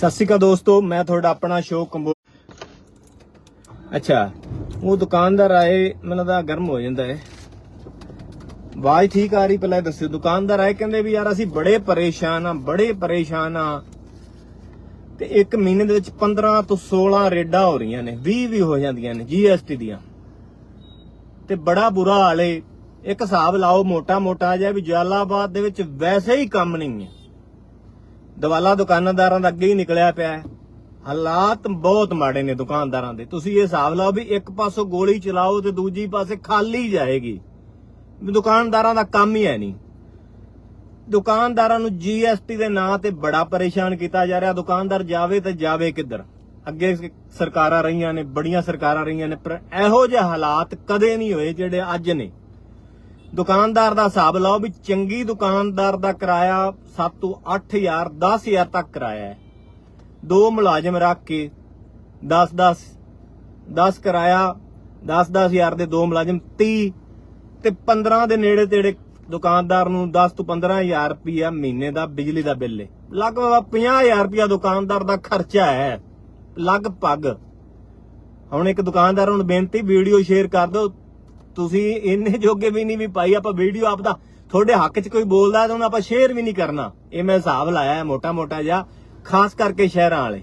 ਸਤਿ ਸ਼੍ਰੀ ਅਕਾਲ ਦੋਸਤੋ, ਮੈਂ ਤੁਹਾਡਾ ਆਪਣਾ ਸ਼ੋਅ ਕੰਬੋ ਅੱਛਾ, ਉਹ ਦੁਕਾਨਦਾਰ ਆਏ, ਮੈਨੂੰ ਤਾਂ ਗਰਮ ਹੋ ਜਾਂਦਾ ਹੈ ਆਵਾਜ਼ ਠੀਕ ਆ ਰਹੀ, ਪਹਿਲਾਂ ਦੱਸਿਓ। ਦੁਕਾਨਦਾਰ ਆਏ, ਕਹਿੰਦੇ ਵੀ ਯਾਰ ਅਸੀਂ ਬੜੇ ਪਰੇਸ਼ਾਨ ਆ, ਬੜੇ ਪਰੇਸ਼ਾਨ ਆ। ਤੇ ਇੱਕ ਮਹੀਨੇ ਦੇ ਵਿੱਚ 15 ਤੋਂ 16 ਰੇਡਾਂ ਹੋ ਰਹੀਆਂ ਨੇ 20 ਵੀ ਹੋ ਜਾਂਦੀਆਂ ਨੇ ਜੀਐਸਟੀ ਦੀਆਂ। ਤੇ ਬੜਾ ਬੁਰਾ ਹਾਲ ਏ। ਇੱਕ ਹਿਸਾਬ ਲਾਓ ਮੋਟਾ ਮੋਟਾ ਜਿਹਾ ਵੀ ਜਲਾਲਾਬਾਦ ਦੇ ਵਿੱਚ ਵੈਸੇ ਹੀ ਕੰਮ ਨਹੀਂ ਹੈ। ਦਵਾਲਾ ਦੁਕਾਨਦਾਰਾਂ ਦਾ ਅੱਗੇ ਹੀ ਨਿਕਲਿਆ ਪਿਆ ਹੈ। ਹਾਲਾਤ ਬਹੁਤ ਮਾੜੇ ਨੇ ਦੁਕਾਨਦਾਰਾਂ ਦੇ। ਤੁਸੀਂ ਇਹ ਹਿਸਾਬ ਲਾਓ ਵੀ ਇੱਕ ਪਾਸੋਂ ਗੋਲੀ ਚਲਾਓ ਤੇ ਦੂਜੀ ਪਾਸੇ ਖਾਲੀ ਜਾਏਗੀ। ਦੁਕਾਨਦਾਰਾਂ ਦਾ ਕੰਮ ਹੀ ਹੈ ਨਹੀਂ। ਦੁਕਾਨਦਾਰਾਂ ਨੂੰ ਜੀਐਸਟੀ ਦੇ ਨਾਂ ਤੇ ਬੜਾ ਪਰੇਸ਼ਾਨ ਕੀਤਾ ਜਾ ਰਿਹਾ। ਦੁਕਾਨਦਾਰ ਜਾਵੇ ਤੇ ਜਾਵੇ ਕਿੱਧਰ? ਅੱਗੇ ਸਰਕਾਰਾਂ ਰਹੀਆਂ ਨੇ, ਬੜੀਆਂ ਸਰਕਾਰਾਂ ਰਹੀਆਂ ਨੇ, ਪਰ ਇਹੋ ਜਿਹੇ ਹਾਲਾਤ ਕਦੇ ਨਹੀਂ ਹੋਏ ਜਿਹੜੇ ਅੱਜ ਨੇ। ਦੁਕਾਨਦਾਰ ਦਾ ਹਿਸਾਬ ਲਾਓ ਵੀ ਚੰਗੀ ਦੁਕਾਨਦਾਰ ਦਾ ਕਿਰਾਇਆ 7 ਤੋਂ 8000 10000 ਤੱਕ ਕਿਰਾਇਆ ਹੈ। ਦੋ ਮੁਲਾਜ਼ਮ ਰੱਖ ਕੇ 10 10 10 ਕਿਰਾਇਆ 10 10000 ਦੇ ਦੋ ਮੁਲਾਜ਼ਮ 30 ਤੇ 15 ਦੇ ਨੇੜੇ ਤੇੜੇ ਦੁਕਾਨਦਾਰ ਨੂੰ 10 ਤੋਂ 15000 ਰੁਪਇਆ ਮਹੀਨੇ ਦਾ ਬਿਜਲੀ ਦਾ ਬਿੱਲ ਹੈ। ਲਗਭਗ 50000 ਰੁਪਇਆ ਦੁਕਾਨਦਾਰ ਦਾ ਖਰਚਾ ਹੈ। ਲਗਭਗ। ਹੁਣ ਇੱਕ ਦੁਕਾਨਦਾਰ ਨੂੰ ਬੇਨਤੀ, ਵੀਡੀਓ ਸ਼ੇਅਰ ਕਰ ਦਿਓ ਤੁਸੀਂ ਇੰਨੇ ਜੋਗੇ ਵੀ ਨਹੀਂ ਵੀ ਪਾਈ ਆਪਾਂ ਵੀਡੀਓ ਆਪਦਾ ਤੁਹਾਡੇ ਹੱਕ 'ਚ ਕੋਈ ਬੋਲਦਾ ਤਾਂ ਉਹਨੂੰ ਆਪਾਂ ਸ਼ੇਅਰ ਵੀ ਨਹੀਂ ਕਰਨਾ। ਇਹ ਮੈਂ ਹਿਸਾਬ ਲਾਇਆ ਹੈ ਮੋਟਾ ਮੋਟਾ ਜਿਹਾ, ਖਾਸ ਕਰਕੇ ਸ਼ਹਿਰਾਂ ਵਾਲੇ,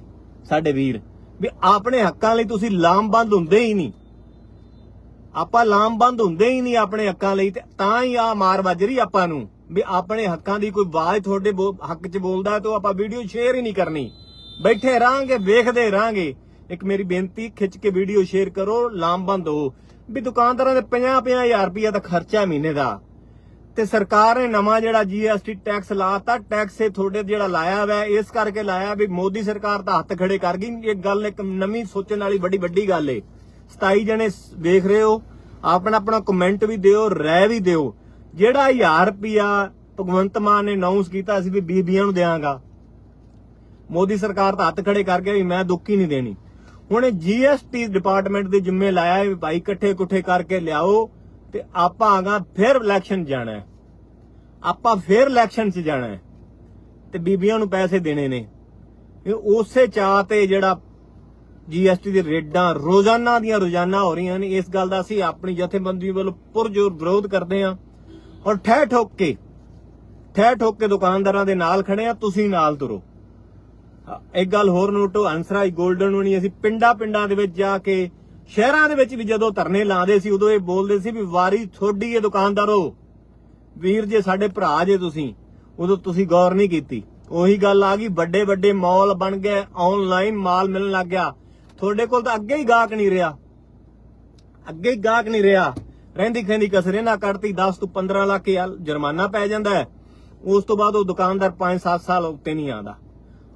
ਸਾਡੇ ਵੀਰ, ਵੀ ਆਪਣੇ ਹੱਕਾਂ ਲਈ ਤੁਸੀਂ ਲਾਮਬੰਦ ਹੁੰਦੇ ਹੀ ਨਹੀਂ। ਆਪਾਂ ਲਾਮਬੰਦ ਹੁੰਦੇ ਹੀ ਨਹੀਂ ਆਪਣੇ ਹੱਕਾਂ ਲਈ ਤੇ ਤਾਂ ਹੀ ਆ ਮਾਰ ਵੱਜ ਰਹੀ ਆਪਾਂ ਨੂੰ, ਵੀ ਆਪਣੇ ਹੱਕਾਂ ਦੀ ਕੋਈ ਆਵਾਜ਼ ਤੁਹਾਡੇ ਬੋ- ਹੱਕ 'ਚ ਬੋਲਦਾ ਤਾਂ ਆਪਾਂ ਵੀਡੀਓ ਸ਼ੇਅਰ ਹੀ ਨਹੀਂ ਕਰਨੀ। ਬੈਠੇ ਰਾਂਗੇ ਵੇਖਦੇ ਰਾਂਗੇ ਇੱਕ ਮੇਰੀ ਬੇਨਤੀ, ਖਿੱਚ ਕੇ ਵੀਡੀਓ ਸ਼ੇਅਰ ਕਰੋ, ਲਾਮਬੰਦ ਹੋ ਵੀ ਦੁਕਾਨਦਾਰਾਂ ਦੇ 50 ਹਜ਼ਾਰ ਰੁਪਇਆ ਦਾ ਖਰਚਾ ਮਹੀਨੇ ਦਾ। ਤੇ ਸਰਕਾਰ ਨੇ ਨਵਾਂ ਜਿਹੜਾ ਜੀਐਸਟੀ ਟੈਕਸ ਲਾਤਾ ਟੈਕਸ ਇਹ ਤੁਹਾਡੇ ਜਿਹੜਾ ਲਾਇਆ ਹੋਇਆ ਇਸ ਕਰਕੇ ਲਾਇਆ ਵੀ ਮੋਦੀ ਸਰਕਾਰ ਤਾਂ ਹੱਥ ਖੜੇ ਕਰ ਗਈ। ਇਹ ਗੱਲ ਇੱਕ ਨਵੀਂ ਸੋਚਣ ਵਾਲੀ ਬੜੀ ਵੱਡੀ ਗੱਲ ਏ। 27 ਜਣੇ ਵੇਖ ਰਹੇ ਹੋ ਆਪਣਾ ਆਪਣਾ ਕਮੈਂਟ ਵੀ ਦਿਓ, ਰਾਏ ਵੀ ਦਿਓ। ਜਿਹੜਾ 1000 ਰੁਪਿਆ ਭਗਵੰਤ ਮਾਨ ਨੇ ਅਨਾਉਂਸ ਕੀਤਾ ਸੀ ਵੀ ਬੀਬੀਆਂ ਨੂੰ ਦੇਵਾਂਗਾ ਮੋਦੀ ਸਰਕਾਰ ਤਾਂ ਹੱਥ ਖੜੇ ਕਰ ਗਿਆ ਵੀ ਮੈਂ ਦੁੱਖ ਹੀ ਨਹੀਂ ਦੇਣੀ। ਹੁਣ ਜੀਐਸਟੀ ਡਿਪਾਰਟਮੈਂਟ ਦੇ ਜ਼ਿੰਮੇ ਲਾਇਆ ਹੈ ਭਾਈ ਇਕੱਠੇ ਕੁੱਠੇ ਕਰਕੇ ਲਿਆਓ ਤੇ ਆਪਾਂ ਆਗਾ ਫਿਰ ਇਲੈਕਸ਼ਨ ਜਾਣਾ ਆਪਾਂ ਫਿਰ ਇਲੈਕਸ਼ਨ 'ਚ ਜਾਣਾ ਤੇ ਬੀਬੀਆਂ ਨੂੰ ਪੈਸੇ ਦੇਣੇ ਨੇ। ਇਹ ਉਸੇ ਚਾਹ ਤੇ ਜਿਹੜਾ ਜੀਐਸਟੀ ਦੀ ਰੇਡਾਂ ਰੋਜ਼ਾਨਾ ਦੀਆਂ ਰੋਜ਼ਾਨਾ ਹੋ ਰਹੀਆਂ ਨੇ, ਇਸ ਗੱਲ ਦਾ ਅਸੀਂ ਆਪਣੀ ਜਥੇਬੰਦੀ ਵੱਲੋਂ ਪੁਰਜੋਰ ਵਿਰੋਧ ਕਰਦੇ ਹਾਂ। ਔਰ ਠਹਿ ਠੋਕ ਕੇ ਠਹਿ ਠੋਕ ਕੇ ਦੁਕਾਨਦਾਰਾਂ ਦੇ ਨਾਲ ਖੜੇ ਆ ਤੁਸੀਂ ਨਾਲ ਤੁਰੋ। ਇੱਕ ਗੱਲ ਹੋਰ ਨੋਟੋ ਹੰਸਰਾਜ 골ਡਨ ਨੂੰ ਅਸੀਂ ਪਿੰਡਾਂ ਪਿੰਡਾਂ ਦੇ ਵਿੱਚ ਜਾ ਕੇ, ਸ਼ਹਿਰਾਂ ਦੇ ਵਿੱਚ ਵੀ ਜਦੋਂ ਧਰਨੇ ਲਾਉਂਦੇ ਸੀ, ਉਦੋਂ ਇਹ ਬੋਲਦੇ ਸੀ ਵੀ ਵਾਰੀ ਥੋੜੀ ਹੈ ਦੁਕਾਨਦਾਰੋ ਵੀਰ ਜੇ, ਸਾਡੇ ਭਰਾ ਜੇ ਤੁਸੀਂ, ਉਦੋਂ ਤੁਸੀਂ ਗੌਰ ਨਹੀਂ ਕੀਤੀ। ਉਹੀ ਗੱਲ ਆ ਗਈ, ਵੱਡੇ ਵੱਡੇ ਮਾਲ ਬਣ ਗਏ ਆਨਲਾਈਨ ਮਾਲ ਮਿਲਣ ਲੱਗ ਗਿਆ। ਤੁਹਾਡੇ ਕੋਲ ਤਾਂ ਅੱਗੇ ਹੀ ਗਾਹਕ ਨਹੀਂ ਰਿਹਾ। ਅੱਗੇ ਹੀ ਗਾਹਕ ਨਹੀਂ ਰਿਹਾ। ਰਹਿੰਦੀ ਖੈਂਦੀ ਕਸਰੇ ਨਾ ਕੱਢਤੀ 10 ਤੋਂ 15 ਲੱਖ ਯਾਰ ਜੁਰਮਾਨਾ ਪੈ ਜਾਂਦਾ ਉਸ ਤੋਂ ਬਾਅਦ ਉਹ ਦੁਕਾਨਦਾਰ 5-7 ਸਾਲ ਉੱਤੇ ਨਹੀਂ ਆਉਂਦਾ।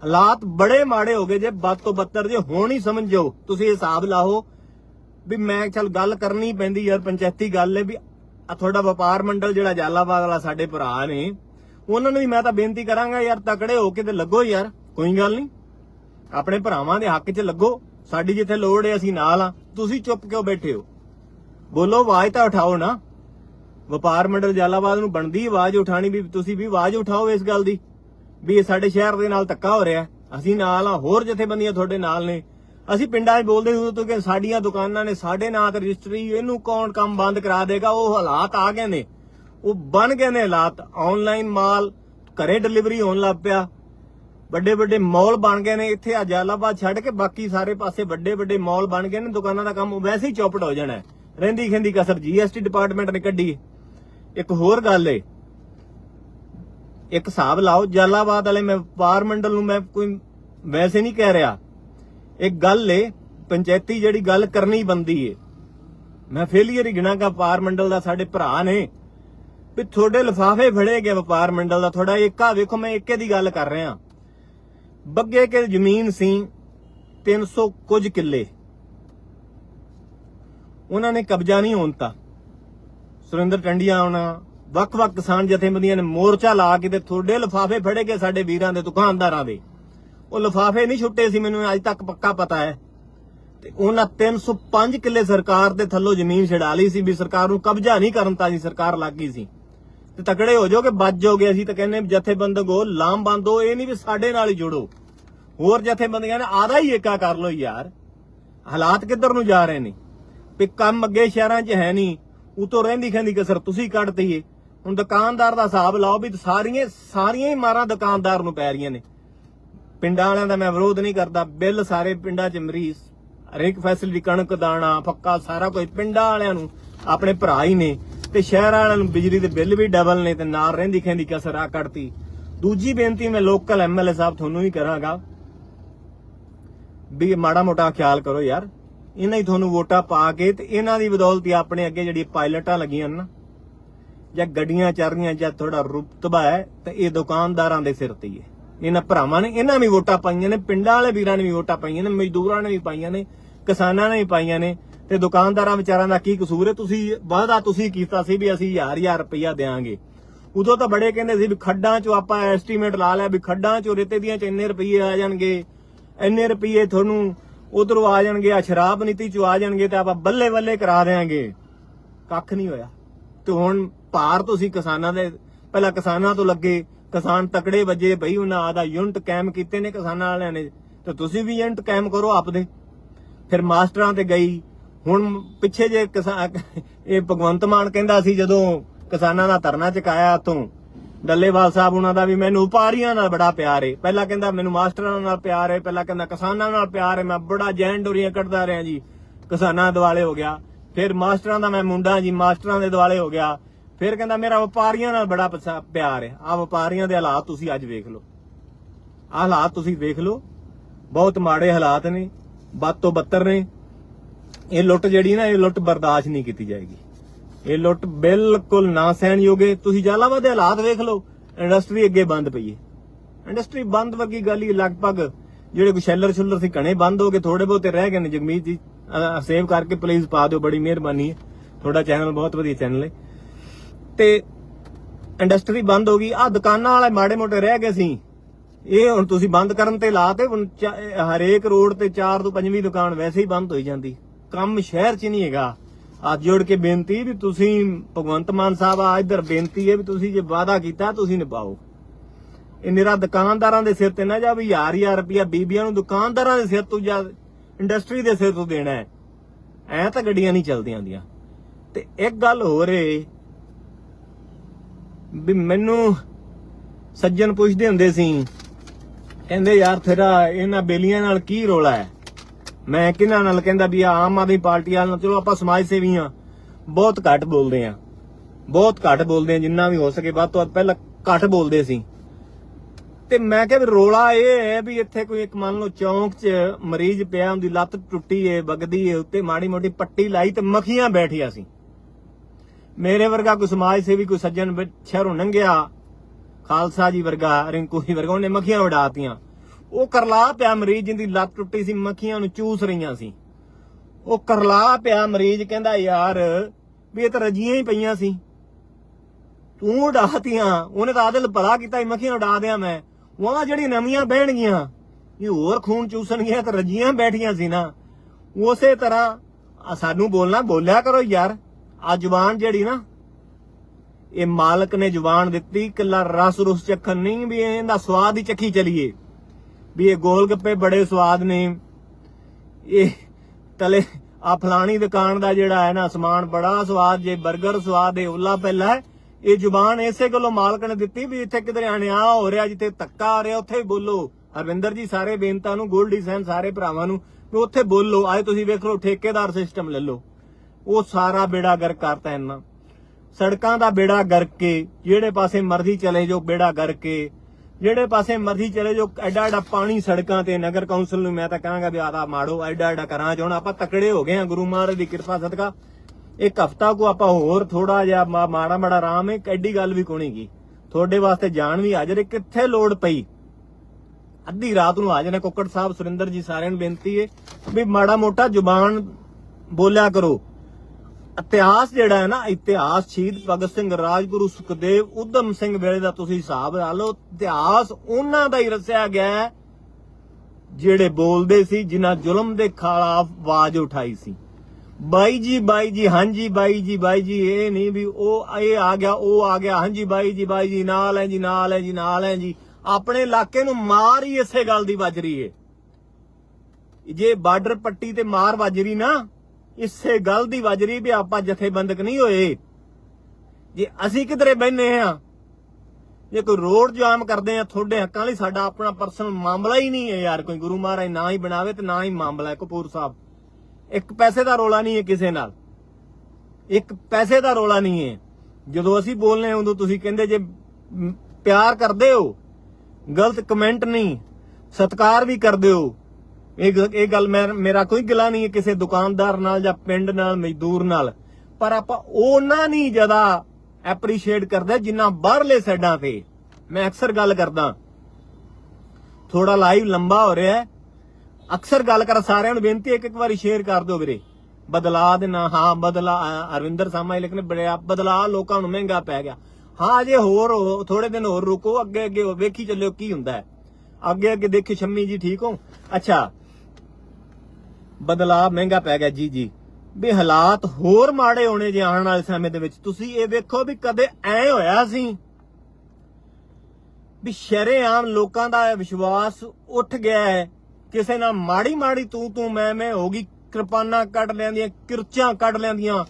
ਹਾਲਾਤ ਬੜੇ ਮਾੜੇ ਹੋ ਗਏ ਜੇ, ਵੱਧ ਤੋਂ ਬੱਤਰ ਜੇ, ਹੋਣ ਹੀ ਸਮਝੋ, ਤੁਸੀਂ ਹਿਸਾਬ ਲਾਓ ਵੀ ਮੈਂ ਚਲ ਗੱਲ ਕਰਨੀ ਪੈਂਦੀ ਯਾਰ, ਪੰਚਾਇਤੀ ਗੱਲ ਹੈ ਵੀ ਤੁਹਾਡਾ ਵਪਾਰ ਮੰਡਲ ਜਿਹੜਾ ਜਾਲਾਬਾਦ ਵਾਲਾ ਸਾਡੇ ਭਰਾ ਨੇ, ਉਹਨਾਂ ਨੂੰ ਵੀ ਮੈਂ ਤਾਂ ਬੇਨਤੀ ਕਰਾਂਗਾ ਯਾਰ, ਤਕੜੇ ਹੋ ਕੇ ਤੇ ਲੱਗੋ ਯਾਰ, ਕੋਈ ਗੱਲ ਨਹੀਂ। ਆਪਣੇ ਭਰਾਵਾਂ ਦੇ ਹੱਕ 'ਚ ਲੱਗੋ, ਸਾਡੀ ਜਿੱਥੇ ਲੋੜ ਹੈ ਅਸੀਂ ਨਾਲ ਆ ਤੁਸੀਂ ਚੁੱਪ ਕਿਉਂ ਬੈਠੇ ਹੋ? ਬੋਲੋ, ਆਵਾਜ਼ ਤਾਂ ਉਠਾਓ ਨਾ। ਵਪਾਰ ਮੰਡਲ ਜਾਲਾਬਾਦ ਨੂੰ ਬਣਦੀ ਆਵਾਜ਼ ਉਠਾਣੀ ਵੀ, ਤੁਸੀਂ ਵੀ ਆਵਾਜ਼ ਉਠਾਓ ਇਸ ਗੱਲ ਦੀ। ਵੀ ਸਾਡੇ ਸ਼ਹਿਰ ਦੇ ਨਾਲ ਧੱਕਾ ਹੋ ਰਿਹਾ। ਅਸੀਂ ਨਾਲ ਆ, ਹੋਰ ਜਥੇਬੰਦੀਆਂ ਤੁਹਾਡੇ ਨਾਲ ਨੇ। ਅਸੀਂ ਪਿੰਡਾਂ 'ਚ ਬੋਲਦੇ ਸੀ ਉਦੋਂ ਕਿ ਸਾਡੀਆਂ ਦੁਕਾਨਾਂ ਨੇ ਸਾਡੇ ਨਾਂ ਤੇ ਰਜਿਸਟਰੀ, ਇਹਨੂੰ ਕੌਣ ਕੰਮ ਬੰਦ ਕਰਾ ਦੇਗਾ? ਉਹ ਹਾਲਾਤ ਆ ਗਏ ਨੇ। ਉਹ ਬਣ ਗਏ ਨੇ ਹਾਲਾਤ। ਆਨਲਾਈਨ ਮਾਲ ਘਰੇ ਡਿਲੀਵਰੀ ਹੋਣ ਲੱਗ ਪਿਆ। ਵੱਡੇ ਵੱਡੇ ਮਾਲ ਬਣ ਗਏ ਨੇ। ਇੱਥੇ ਆ ਜਾਲਾਬਾਦ ਛੱਡ ਕੇ ਬਾਕੀ ਸਾਰੇ ਪਾਸੇ ਵੱਡੇ ਵੱਡੇ ਮਾਲ ਬਣ ਗਏ ਨੇ। ਦੁਕਾਨਾਂ ਦਾ ਕੰਮ ਵੈਸੇ ਹੀ ਚੌਪਟ ਹੋ ਜਾਣਾ ਰਹਿੰਦੀ ਖਿੰਦੀ ਕਸਰ ਜੀਐਸਟੀ ਡਿਪਾਰਟਮੈਂਟ ਨੇ ਕੱਢੀ ਇੱਕ ਹੋਰ ਗੱਲ ਏ। ਇੱਕ ਹਿਸਾਬ ਲਾਓ ਜਾਲਾਬਾਦ ਵਾਲੇ ਮੈਂ ਵਪਾਰ ਮੰਡਲ ਨੂੰ ਮੈਂ ਕੋਈ ਵੈਸੇ ਨਹੀਂ ਕਹਿ ਰਿਹਾ। ਇੱਕ ਗੱਲ ਏ, ਪੰਚਾਇਤੀ ਜਿਹੜੀ ਗੱਲ ਕਰਨੀ ਬੰਦੀ ਏ। ਮੈਂ ਫੇਲੀਅਰ ਹੀ ਗਿਣਾਗਾ ਵਪਾਰ ਮੰਡਲ ਦਾ ਸਾਡੇ ਭਰਾ ਨੇ। ਵੀ ਤੁਹਾਡੇ ਲਿਫਾਫੇ ਫੜੇ ਗਏ ਵਪਾਰ ਮੰਡਲ ਦਾ ਤੁਹਾਡਾ ਏਕਾ ਵੇਖੋ ਮੈਂ ਏਕੇ ਦੀ ਗੱਲ ਕਰ ਰਿਹਾ। ਬੱਗੇ ਕੇ ਜ਼ਮੀਨ ਸੀ 300 ਕੁਝ ਕਿੱਲੇ। ਉਹਨਾਂ ਨੇ ਕਬਜ਼ਾ ਨਹੀਂ ਹੋਣ ਹੋਣਤਾ ਸੁਰਿੰਦਰ ਟੰਡੀਆਂ ਉਹਨਾਂ ਵੱਖ-ਵੱਖ ਕਿਸਾਨ ਜਥੇਬੰਦੀਆਂ ਨੇ ਮੋਰਚਾ ਲਾ ਕੇ ਤੇ ਤੁਹਾਡੇ ਲਿਫਾਫੇ ਫੜੇ ਗਏ ਸਾਡੇ ਵੀਰਾਂ ਦੇ ਦੁਕਾਨਦਾਰਾਂ ਦੇ। ਉਹ ਲਿਫਾਫੇ ਨਹੀਂ ਛੁੱਟੇ ਸੀ, ਮੈਨੂੰ ਅੱਜ ਤੱਕ ਪੱਕਾ ਪਤਾ ਹੈ। ਤੇ ਉਹਨਾਂ 305 ਕਿੱਲੇ ਸਰਕਾਰ ਦੇ ਥੱਲੋਂ ਜ਼ਮੀਨ ਛਡਾ ਲਈ ਸੀ ਵੀ ਸਰਕਾਰ ਨੂੰ ਕਬਜ਼ਾ ਨਹੀਂ ਕਰਨ ਤਾਂ ਜੀ ਸਰਕਾਰ ਲੱਗ ਗਈ ਸੀ। ਤੇ ਤਕੜੇ ਹੋ ਜਾਓਗੇ ਬਚ ਜਾਓਗੇ, ਅਸੀਂ ਤਾਂ ਕਹਿੰਦੇ ਜਥੇਬੰਦਕ ਹੋ ਇਹ ਨਹੀਂ ਵੀ ਸਾਡੇ ਨਾਲ ਹੀ ਜੁੜੋ। ਹੋਰ ਜਥੇਬੰਦੀਆਂ ਨੇ ਆਦਾ ਹੀ ਏਕਾ ਕਰ ਲੋ ਯਾਰ। ਹਾਲਾਤ ਕਿੱਧਰ ਨੂੰ ਜਾ ਰਹੇ ਨੇ? ਵੀ ਕੰਮ ਅੱਗੇ ਸ਼ਹਿਰਾਂ 'ਚ ਹੈ ਨਹੀਂ, ਉਤੋਂ ਰਹਿੰਦੀ ਖੈਂਦੀ ਕਸਰ ਤੁਸੀਂ ਕੱਢਤੀ ਏ ਹੁਣ ਦੁਕਾਨਦਾਰ ਦਾ ਹਿਸਾਬ ਲਾਓ ਵੀ ਸਾਰੀਆਂ ਸਾਰੀਆਂ ਹੀ ਮਾਰਾਂ ਦੁਕਾਨਦਾਰ ਨੂੰ ਪੈ ਰਹੀਆਂ ਨੇ। ਪਿੰਡਾਂ ਵਾਲਿਆਂ ਦਾ ਮੈਂ ਵਿਰੋਧ ਨਹੀਂ ਕਰਦਾ। ਬਿੱਲ ਸਾਰੇ ਪਿੰਡਾਂ 'ਚ ਮਰੀਜ਼, ਹਰੇਕ ਫੈਸਿਲਿਟੀ ਕਣਕ, ਦਾਣਾ ਫੱਕਾ ਸਾਰਾ ਕੁਝ ਪਿੰਡਾਂ ਵਾਲਿਆਂ ਨੂੰ ਆਪਣੇ ਭਰਾ ਹੀ ਨੇ। ਤੇ ਸ਼ਹਿਰ ਵਾਲਿਆਂ ਨੂੰ ਬਿਜਲੀ ਦੇ ਬਿੱਲ ਵੀ ਡਬਲ ਨੇ ਤੇ ਨਾਲ ਰਹਿੰਦੀ ਖੈਂਦੀ ਕਸਰ ਆ ਕੱਢਤੀ। ਦੂਜੀ ਬੇਨਤੀ ਮੈਂ ਲੋਕਲ ਐਮਐਲਏ ਸਾਹਿਬ ਤੁਹਾਨੂੰ ਹੀ ਕਰਾਂਗਾ। ਵੀ ਇਹ ਮਾੜਾ ਮੋਟਾ ਖਿਆਲ ਕਰੋ ਯਾਰ। ਇਹਨਾਂ ਹੀ ਤੁਹਾਨੂੰ ਵੋਟਾਂ ਪਾ ਕੇ ਤੇ ਇਹਨਾਂ ਦੀ ਬਦੌਲਤ ਆਪਣੇ ਅੱਗੇ ਜਿਹੜੀ ਪਾਇਲਟਾਂ ਲੱਗੀਆਂ ਨਾ ਜਾਂ ਗੱਡੀਆਂ ਚੱਲ ਰਹੀਆਂ ਜਾਂ ਥੋੜਾ ਰੁਤਬਾ ਹੈ, ਤੇ ਇਹ ਦੁਕਾਨਦਾਰਾਂ ਦੇ ਸਿਰ ਤੇ ਹੀ ਹੈ। ਇਹਨਾਂ ਭਰਾਵਾਂ ਨੇ, ਇਹਨਾਂ ਵੀ ਵੋਟਾਂ ਪਾਈਆਂ ਨੇ, ਪਿੰਡਾਂ ਵਾਲੇ ਵੀਰਾਂ ਨੇ ਵੀ ਵੋਟਾਂ ਪਾਈਆਂ ਨੇ, ਮਜ਼ਦੂਰਾਂ ਨੇ ਵੀ ਪਾਈਆਂ ਨੇ, ਕਿਸਾਨਾਂ ਨੇ ਵੀ ਪਾਈਆਂ ਨੇ, ਤੇ ਦੁਕਾਨਦਾਰਾਂ ਵਿਚਾਰਾਂ ਦਾ ਕੀ ਕਸੂਰ ਹੈ? ਤੁਸੀਂ ਵਾਅਦਾ ਤੁਸੀਂ ਕੀਤਾ ਸੀ ਵੀ ਅਸੀਂ ਹਜ਼ਾਰ ਰੁਪਇਆ ਰੁਪਈਆ ਦੇਾਂਗੇ ਉਦੋਂ ਤਾਂ ਬੜੇ ਕਹਿੰਦੇ ਸੀ ਵੀ ਖੱਡਾਂ 'ਚੋਂ ਆਪਾਂ ਐਸਟੀਮੇਟ ਲਾ ਲਿਆ ਵੀ ਖੱਡਾਂ 'ਚੋਂ ਰੇਤੇ ਦੀਆਂ 'ਚ ਇੰਨੇ ਰੁਪਈਏ ਆ ਜਾਣਗੇ, ਇੰਨੇ ਰੁਪਈਏ ਤੁਹਾਨੂੰ ਉਧਰੋਂ ਆ ਜਾਣਗੇ ਆ ਸ਼ਰਾਬ ਨੀਤੀ 'ਚੋਂ ਆ ਜਾਣਗੇ ਤੇ ਆਪਾਂ ਬੱਲੇ ਬੱਲੇ ਕਰਾ ਦੇਾਂਗੇ ਕੱਖ ਨਹੀਂ ਹੋਇਆ। ਤੇ ਹੁਣ ਭਾਰ ਤੁਸੀਂ ਕਿਸਾਨਾਂ ਦੇ, ਪਹਿਲਾਂ ਕਿਸਾਨਾਂ ਤੋਂ ਲੱਗੇ, ਕਿਸਾਨ ਤਕੜੇ ਵੱਜੇ, ਬਈ ਉਹਨਾਂ ਆਦਾ ਯੂਨਿਟ ਕਾਇਮ ਕੀਤੇ ਨੇ ਕਿਸਾਨਾਂ ਵਾਲਿਆਂ ਨੇ, ਤੇ ਤੁਸੀਂ ਵੀ ਯੂਨਿਟ ਕਾਇਮ ਕਰੋ ਆਪਦੇ। ਫਿਰ ਮਾਸਟਰਾਂ ਤੇ ਗਈ, ਹੁਣ ਪਿੱਛੇ ਜੇ ਇਹ ਭਗਵੰਤ ਮਾਨ ਕਹਿੰਦਾ ਸੀ ਜਦੋਂ ਕਿਸਾਨਾਂ ਦਾ ਧਰਨਾ ਚੁਕਾਇਆ ਉਤੋਂ ਡੱਲੇਵਾਲ ਸਾਹਿਬ ਉਹਨਾਂ ਦਾ ਵੀ ਮੈਨੂੰ ਵਪਾਰੀਆਂ ਨਾਲ ਬੜਾ ਪਿਆਰ ਏ। ਪਹਿਲਾਂ ਕਹਿੰਦਾ ਮੈਨੂੰ ਮਾਸਟਰਾਂ ਨਾਲ ਪਿਆਰ ਏ, ਪਹਿਲਾਂ ਕਹਿੰਦਾ ਕਿਸਾਨਾਂ ਨਾਲ ਪਿਆਰ ਏ, ਮੈਂ ਬੜਾ ਜੈਨ ਡੋਰੀਆਂ ਕੱਢਦਾ ਰਿਹਾ ਜੀ। ਕਿਸਾਨਾਂ ਦਿਵਾਲੇ ਹੋ ਗਿਆ। ਫਿਰ ਮਾਸਟਰਾਂ ਦਾ ਮੈਂ ਮੁੰਡਾ ਜੀ, ਮਾਸਟਰਾਂ ਦੇ ਦਿਵਾਲੇ ਹੋ ਗਿਆ। ਫਿਰ ਕਹਿੰਦਾ ਮੇਰਾ ਵਪਾਰੀਆਂ ਨਾਲ ਬੜਾ ਪਿਆਰ ਹੈ। ਆ ਵਪਾਰੀਆਂ ਦੇ ਹਾਲਾਤ ਤੁਸੀਂ ਅੱਜ ਵੇਖ ਲਓ। ਆਹ ਹਾਲਾਤ ਤੁਸੀਂ ਵੇਖ ਲਓ। ਬਹੁਤ ਮਾੜੇ ਹਾਲਾਤ ਨੇ, ਵੱਧ ਤੋਂ ਬੱਤਰ ਨੇ। ਇਹ ਲੁੱਟ ਜਿਹੜੀ ਨਾ, ਇਹ ਲੁੱਟ ਬਰਦਾਸ਼ਤ ਨਹੀਂ ਕੀਤੀ ਜਾਏਗੀ। ਇਹ ਲੁੱਟ ਬਿਲਕੁਲ ਨਾ ਸਹਿਣਯੋਗ ਹੈ। ਤੁਸੀਂ ਜਲਾਲਾਬਾਦ ਦੇ ਹਾਲਾਤ ਵੇਖ ਲਓ। ਇੰਡਸਟਰੀ ਅੱਗੇ ਬੰਦ ਪਈ ਹੈ। ਇੰਡਸਟਰੀ ਬੰਦ ਵਰਗੀ ਗੱਲ ਹੀ ਲਗਭਗ ਜਿਹੜੇ ਕੋਈ ਸ਼ੈਲਰ ਸ਼ੁਲਰ ਸੀ, ਘਣੇ ਬੰਦ ਹੋ ਗਏ ਥੋੜੇ ਬਹੁਤੇ ਰਹਿ ਗਏ ਨੇ। ਜਗਮੀਤ ਜੀ ਸੇਵ ਕਰਕੇ ਪਲੀਜ਼ ਪਾ ਦਿਓ। ਬੜੀ ਮਿਹਰਬਾਨੀ ਹੈ। ਤੁਹਾਡਾ ਚੈਨਲ ਬਹੁਤ ਵਧੀਆ ਚੈਨਲ ਹੈ। ਤੇ ਇੰਡਸਟਰੀ ਬੰਦ ਹੋ ਗਈ। ਆ ਦੁਕਾਨਾਂ ਵਾਲੇ ਮਾੜੇ ਮੋਟੇ ਰਹਿ ਗਏ ਸੀ। ਇਹ ਹੁਣ ਤੁਸੀਂ ਬੰਦ ਕਰਨ ਤੇ ਲਾ ਤੇ ਹਰੇਕ ਰੋਡ ਤੇ ਚਾਰ ਤੋਂ ਪੰਜਵੀਂ ਦੁਕਾਨ ਵੈਸੇ ਹੀ ਬੰਦ ਹੋਈ ਜਾਂਦੀ। ਕੰਮ ਸ਼ਹਿਰ 'ਚ ਨਹੀਂ ਹੈਗਾ। ਹੱਥ ਜੋੜ ਕੇ ਬੇਨਤੀ ਵੀ ਤੁਸੀਂ ਭਗਵੰਤ ਮਾਨ ਸਾਹਿਬ, ਆ ਇੱਧਰ ਬੇਨਤੀ ਹੈ ਵੀ ਤੁਸੀਂ ਜੇ ਵਾਅਦਾ ਕੀਤਾ ਤੁਸੀਂ ਨਿਭਾਓ। ਇਹ ਨਿਰਾ ਦੁਕਾਨਦਾਰਾਂ ਦੇ ਸਿਰ ਤੇ ਨਾ ਜਾ ਵੀ ਹਜ਼ਾਰ ਹਜ਼ਾਰ ਰੁਪਇਆ ਬੀਬੀਆਂ ਨੂੰ ਦੁਕਾਨਦਾਰਾਂ ਦੇ ਸਿਰ ਤੋਂ ਜਾਂ ਇੰਡਸਟਰੀ ਦੇ ਸਿਰ ਤੋਂ ਦੇਣਾ ਹੈ। ਐ ਤਾਂ ਗੱਡੀਆਂ ਨਹੀਂ ਚੱਲਦੀਆਂ ਹੁੰਦੀਆਂ। ਤੇ ਇੱਕ ਗੱਲ ਹੋਰ ਏ ਵੀ ਮੈਨੂੰ ਸੱਜਣ ਪੁੱਛਦੇ ਹੁੰਦੇ ਸੀ, ਕਹਿੰਦੇ ਯਾਰ ਤੇਰਾ ਇਹਨਾਂ ਬੇਲੀਆਂ ਨਾਲ ਕੀ ਰੋਲਾ ਹੈ? ਮੈਂ ਕਿਹਨਾਂ ਨਾਲ ਕਹਿੰਦਾ ਵੀ ਆਮ ਆਦਮੀ ਪਾਰਟੀ ਵਾਲ ਨਾਲ, ਚਲੋ ਆਪਾਂ ਸਮਾਜ ਸੇਵੀ ਆ ਬਹੁਤ ਘੱਟ ਬੋਲਦੇ ਆ ਬਹੁਤ ਘੱਟ ਬੋਲਦੇ ਆ ਜਿੰਨਾ ਵੀ ਹੋ ਸਕੇ, ਵੱਧ ਤੋਂ ਵੱਧ ਪਹਿਲਾਂ ਘੱਟ ਬੋਲਦੇ ਸੀ। ਤੇ ਮੈਂ ਕਿਹਾ ਵੀ ਰੋਲਾ ਇਹ ਹੈ ਵੀ ਇੱਥੇ ਕੋਈ ਇੱਕ ਮੰਨ ਲਓ ਚੌਂਕ 'ਚ ਮਰੀਜ਼ ਪਿਆ, ਉਹਦੀ ਲੱਤ ਟੁੱਟੀ ਏ, ਵਗਦੀ ਏ, ਉੱਤੇ ਮਾੜੀ ਮੋਟੀ ਪੱਟੀ ਲਾਈ ਤੇ ਮੱਖੀਆਂ ਬੈਠੀਆਂ ਸੀ। ਮੇਰੇ ਵਰਗਾ ਕੋਈ ਸਮਾਜ ਸੇਵੀ ਕੋਈ ਸੱਜਣ ਸ਼ਹਿਰੋਂ ਲੰਘਿਆ ਖਾਲਸਾ ਜੀ ਵਰਗਾ ਰਿੰਕੂ ਜੀ ਵਰਗਾ ਉਹਨੇ ਮੱਖੀਆਂ ਉਡਾਤੀਆਂ ਉਹ ਕਰਲਾ ਪਿਆ ਮਰੀਜ਼ ਜਿੰਦੀ ਲੱਤ ਟੁੱਟੀ ਸੀ ਮੱਖੀਆਂ ਨੂੰ ਚੂਸ ਰਹੀਆਂ ਸੀ। ਉਹ ਕਰਲਾ ਪਿਆ ਮਰੀਜ਼ ਕਹਿੰਦਾ ਯਾਰ ਵੀ ਇਹ ਤਾਂ ਰਜੀਆਂ ਹੀ ਪਈਆਂ ਸੀ। ਤੂੰ ਉਡਾਤੀਆਂ ਉਹਨੇ ਤਾਂ ਆਦਲ ਭਲਾ ਕੀਤਾ ਸੀ, ਮੱਖੀਆਂ ਉਡਾ ਦਿਆਂ ਮੈਂ। ਉਹ ਜਿਹੜੀ ਨਵੀਆਂ ਬਹਿਣਗੀਆਂ ਇਹ ਹੋਰ ਖੂਨ ਚੂਸਣਗੀਆਂ ਤੇ ਰਜੀਆਂ ਬੈਠੀਆਂ ਸੀ ਨਾ। ਉਸੇ ਤਰ੍ਹਾਂ ਸਾਨੂੰ ਬੋਲਣਾ ਬੋਲਿਆ ਕਰੋ ਯਾਰ। ਆ ਜ਼ੁਬਾਨ ਜਿਹੜੀ ਨਾ, ਇਹ ਮਾਲਕ ਨੇ ਜ਼ੁਬਾਨ ਦਿੱਤੀ ਕੱਲਾ ਰਸ ਰੁਸ ਚੱਖਣ ਨਹੀਂ ਵੀ ਇਹਦਾ ਸਵਾਦ ਹੀ ਚੱਖੀ ਚਲੀਏ। ਵੀ ਇਹ ਗੋਲ ਗੱਪੇ ਬੜੇ ਸਵਾਦ ਨੇ। ਇਹ ਤਲੇ ਆ ਫਲਾਣੀ ਦੁਕਾਨ ਦਾ ਜਿਹੜਾ ਹੈ ਨਾ ਸਮਾਨ ਬੜਾ ਸਵਾਦ, ਜੇ 버ਗਰ ਸਵਾਦ ਹੈ, ਉੱਲਾ ਪਹਿਲਾ ਇਹ ਜ਼ੁਬਾਨ ਇਸੇ ਗੱਲੋਂ ਮਾਲਕ ਨੇ ਦਿੱਤੀ ਵੀ ਇੱਥੇ ਕਿਧਰੇ ਅਣਿਆ ਹੋ ਰਿਹਾ, ਜਿੱਥੇ ਧੱਕਾ ਆ ਰਿਹਾ, ਉੱਥੇ ਬੋਲੋ। ਹਰਵਿੰਦਰ ਜੀ ਸਾਰੇ ਬੇਨਤਾਂ ਨੂੰ, ਗੋਲਡੀ ਸੈਨ ਸਾਰੇ ਭਰਾਵਾਂ ਨੂੰ, ਵੀ ਉੱਥੇ ਬੋਲੋ। ਆਏ ਤੁਸੀਂ ਵੇਖ ਲਓ, ਠੇਕੇਦਾਰ ਸਿਸਟਮ ਲੈ ਲਓ। ਉਹ ਸਾਰਾ ਬੇੜਾ ਗਰ ਕਰਤਾ ਇਹਨਾਂ। ਸੜਕਾਂ ਦਾ ਬੇੜਾ ਗਰ ਕੇ, ਜਿਹੜੇ ਪਾਸੇ ਮਰਜ਼ੀ ਚਲੇ ਜਾਓ ਬੇੜਾ ਗਰ ਕੇ। ਜਿਹੜੇ ਪਾਸੇ ਮਰਜ਼ੀ ਚਲੇ ਜਾਓ, ਐਡਾ ਐਡਾ ਪਾਣੀ ਸੜਕਾਂ ਤੇ, ਨਗਰ ਕੌਂਸਲ ਨੂੰ ਮੈਂ ਤਾਂ ਕਹਾਂਗਾ ਵੀ ਆਦਾ ਮਾੜੋ, ਐਡਾ ਐਡਾ ਕਰਾਂ ਹੁਣ ਆਪਾਂ ਤਕੜੇ ਹੋ ਗਏ ਆ ਗੁਰੂ ਮਹਾਰਾਜ ਦੀ ਕਿਰਪਾ, ਸਦਕਾ। ਇੱਕ ਹਫਤਾ ਕੋ ਆਪਾਂ ਹੋਰ ਥੋੜਾ ਜਿਹਾ ਮਾੜਾ ਮਾੜਾ ਆਰਾਮ ਹੈ ਐਡੀ ਗੱਲ ਵੀ ਕੋਣੀਗੀ ਤੁਹਾਡੇ ਵਾਸਤੇ ਜਾਣ ਵੀ ਹਾਜ਼ਰ ਕਿੱਥੇ ਲੋੜ ਪਈ? ਅੱਧੀ ਰਾਤ ਨੂੰ ਆ ਜਾਣਾ, ਕੁੱਕੜ ਸਾਹਿਬ, ਸੁਰਿੰਦਰ ਜੀ ਸਾਰਿਆਂ ਨੂੰ ਬੇਨਤੀ ਹੈ ਵੀ ਮਾੜਾ ਮੋਟਾ ਜ਼ੁਬਾਨ ਬੋਲਿਆ ਕਰੋ। ਇਤਿਹਾਸ ਜਿਹੜਾ ਹੈ ਨਾ, ਇਤਿਹਾਸ ਸ਼ਹੀਦ ਭਗਤ ਸਿੰਘ, ਰਾਜਗੁਰੂ ਸੁਖਦੇਵ ਉਦਮ ਸਿੰਘ ਵੇਲੇ ਦਾ ਤੁਸੀਂ ਹਿਸਾਬ ਲਾ ਲਓ। ਇਤਿਹਾਸ ਉਹਨਾਂ ਦਾ ਹੀ ਰਚਿਆ ਗਿਆ ਜਿਹੜੇ ਬੋਲਦੇ ਸੀ, ਜਿਨ੍ਹਾਂ ਜ਼ੁਲਮ ਦੇ ਖਿਲਾਫ ਆਵਾਜ਼ ਉਠਾਈ ਸੀ। ਬਾਈ ਜੀ ਬਾਈ ਜੀ, ਹਾਂਜੀ, ਬਾਈ ਜੀ ਬਾਈ ਜੀ, ਇਹ ਨਹੀਂ ਵੀ ਉਹ, ਇਹ ਆ ਗਿਆ, ਉਹ ਆ ਗਿਆ, ਹਾਂਜੀ, ਬਾਈ ਜੀ ਬਾਈ ਜੀ, ਨਾਲ ਹੈ ਜੀ, ਨਾਲ ਹੈ ਜੀ, ਨਾਲ ਹੈ ਜੀ। ਆਪਣੇ ਇਲਾਕੇ ਨੂੰ ਮਾਰ ਹੀ ਇਸੇ ਗੱਲ ਦੀ ਵੱਜ ਰਹੀ ਹੈ ਜੇ ਬਾਰਡਰ ਪੱਟੀ ਤੇ ਮਾਰ ਵੱਜ ਰਹੀ ਨਾ ਇਸੇ ਗੱਲ ਦੀ ਵੱਜ ਰਹੀ ਵੀ ਆਪਾਂ ਜਥੇਬੰਦਕ ਨਹੀਂ ਹੋਏ। ਜੇ ਅਸੀਂ ਕਿਧਰੇ ਬੈਨੇ ਆ ਜੇ ਕੋਈ ਰੋਡ ਜਾਮ ਕਰਦੇ ਆ ਤੁਹਾਡੇ ਹੱਕਾਂ ਲਈ ਸਾਡਾ ਆਪਣਾ ਪਰਸਨਲ ਮਾਮਲਾ ਹੀ ਨਹੀਂ ਹੈ ਯਾਰ। ਕੋਈ ਗੁਰੂ ਮਹਾਰਾਜ ਨਾ ਹੀ ਬਣਾਵੇ ਤੇ ਨਾ ਹੀ ਮਾਮਲਾ ਹੈ, ਕਪੂਰ ਸਾਹਿਬ। ਇੱਕ ਪੈਸੇ ਦਾ ਰੋਲਾ ਨਹੀਂ ਹੈ ਕਿਸੇ ਨਾਲ। ਇੱਕ ਪੈਸੇ ਦਾ ਰੋਲਾ ਨਹੀਂ ਹੈ। ਜਦੋਂ ਅਸੀਂ ਬੋਲਨੇ ਆ ਉਦੋਂ ਤੁਸੀਂ ਕਹਿੰਦੇ ਜੇ ਪਿਆਰ ਕਰਦੇ ਹੋ, ਗਲਤ ਕਮੈਂਟ ਨਹੀਂ, ਸਤਿਕਾਰ ਵੀ ਕਰਦੇ ਹੋ ਇਹ ਇਹ ਗੱਲ ਮੈਂ ਮੇਰਾ ਕੋਈ ਗਿਲਾ ਨਹੀਂ ਹੈ ਕਿਸੇ ਦੁਕਾਨਦਾਰ ਨਾਲ ਜਾਂ ਪਿੰਡ ਨਾਲ, ਮਜ਼ਦੂਰ ਨਾਲ। ਪਰ ਆਪਾਂ ਉਹਨਾਂ ਨਹੀਂ ਜ਼ਿਆਦਾ ਐਪਰੀਸ਼ੀਏਟ ਕਰਦੇ ਜਿੰਨਾ ਬਾਹਰਲੇ ਸਾਈਡਾਂ ਤੇ। ਮੈਂ ਅਕਸਰ ਗੱਲ ਕਰਦਾ। ਥੋੜਾ ਲਾਈਵ ਲੰਬਾ ਹੋ ਰਿਹਾ ਹੈ। ਅਕਸਰ ਗੱਲ ਕਰ ਸਾਰਿਆਂ ਨੂੰ ਬੇਨਤੀ ਹੈ, ਇੱਕ ਇੱਕ ਵਾਰੀ ਸ਼ੇਅਰ ਕਰ ਦਿਓ ਵੀਰੇ। ਬਦਲਾ ਦੇ ਨਾ ਹਾਂ, ਬਦਲਾ ਅਰਵਿੰਦਰ ਸਾਮਾ ਲਿਖ ਨੇ ਬੜਿਆ, ਬਦਲਾ ਲੋਕਾਂ ਨੂੰ ਮਹਿੰਗਾ ਪੈ ਗਿਆ। ਹਾਂ ਜੇ ਹੋਰ ਥੋੜੇ ਦਿਨ ਹੋਰ ਰੁਕੋ ਅੱਗੇ ਅੱਗੇ ਵੇਖੀ ਚੱਲਿਓ ਕੀ ਹੁੰਦਾ ਹੈ। ਅੱਗੇ ਅੱਗੇ ਦੇਖੀ ਸ਼ੰਮੀ ਜੀ ਠੀਕ ਹੋ? ਅੱਛਾ ਬਦਲਾ ਮਹਿੰਗਾ ਪੈ ਗਿਆ ਜੀ ਜੀ। ਵੀ ਹਾਲਾਤ ਹੋਰ ਮਾੜੇ ਹੋਣੇ ਜੇ ਆਉਣ ਵਾਲੇ ਸਮੇਂ ਦੇ ਵਿੱਚ। ਤੁਸੀਂ ਇਹ ਵੇਖੋ ਵੀ ਕਦੇ ਐ ਹੋਇਆ ਸੀ ਵੀ ਸ਼ਰੇਆਮ ਲੋਕਾਂ ਦਾ ਵਿਸ਼ਵਾਸ ਉੱਠ ਗਿਆ ਹੈ। ਕਿਸੇ ਨਾਲ ਮਾੜੀ ਮਾੜੀ ਤੂੰ ਤੂੰ ਮੈਂ ਮੈਂ ਹੋ ਗਈ, ਕਿਰਪਾਨਾਂ ਕੱਢ ਲੈਂਦੀਆਂ ਕਿਰਚਾਂ ਕੱਢ ਲੈਂਦੀਆਂ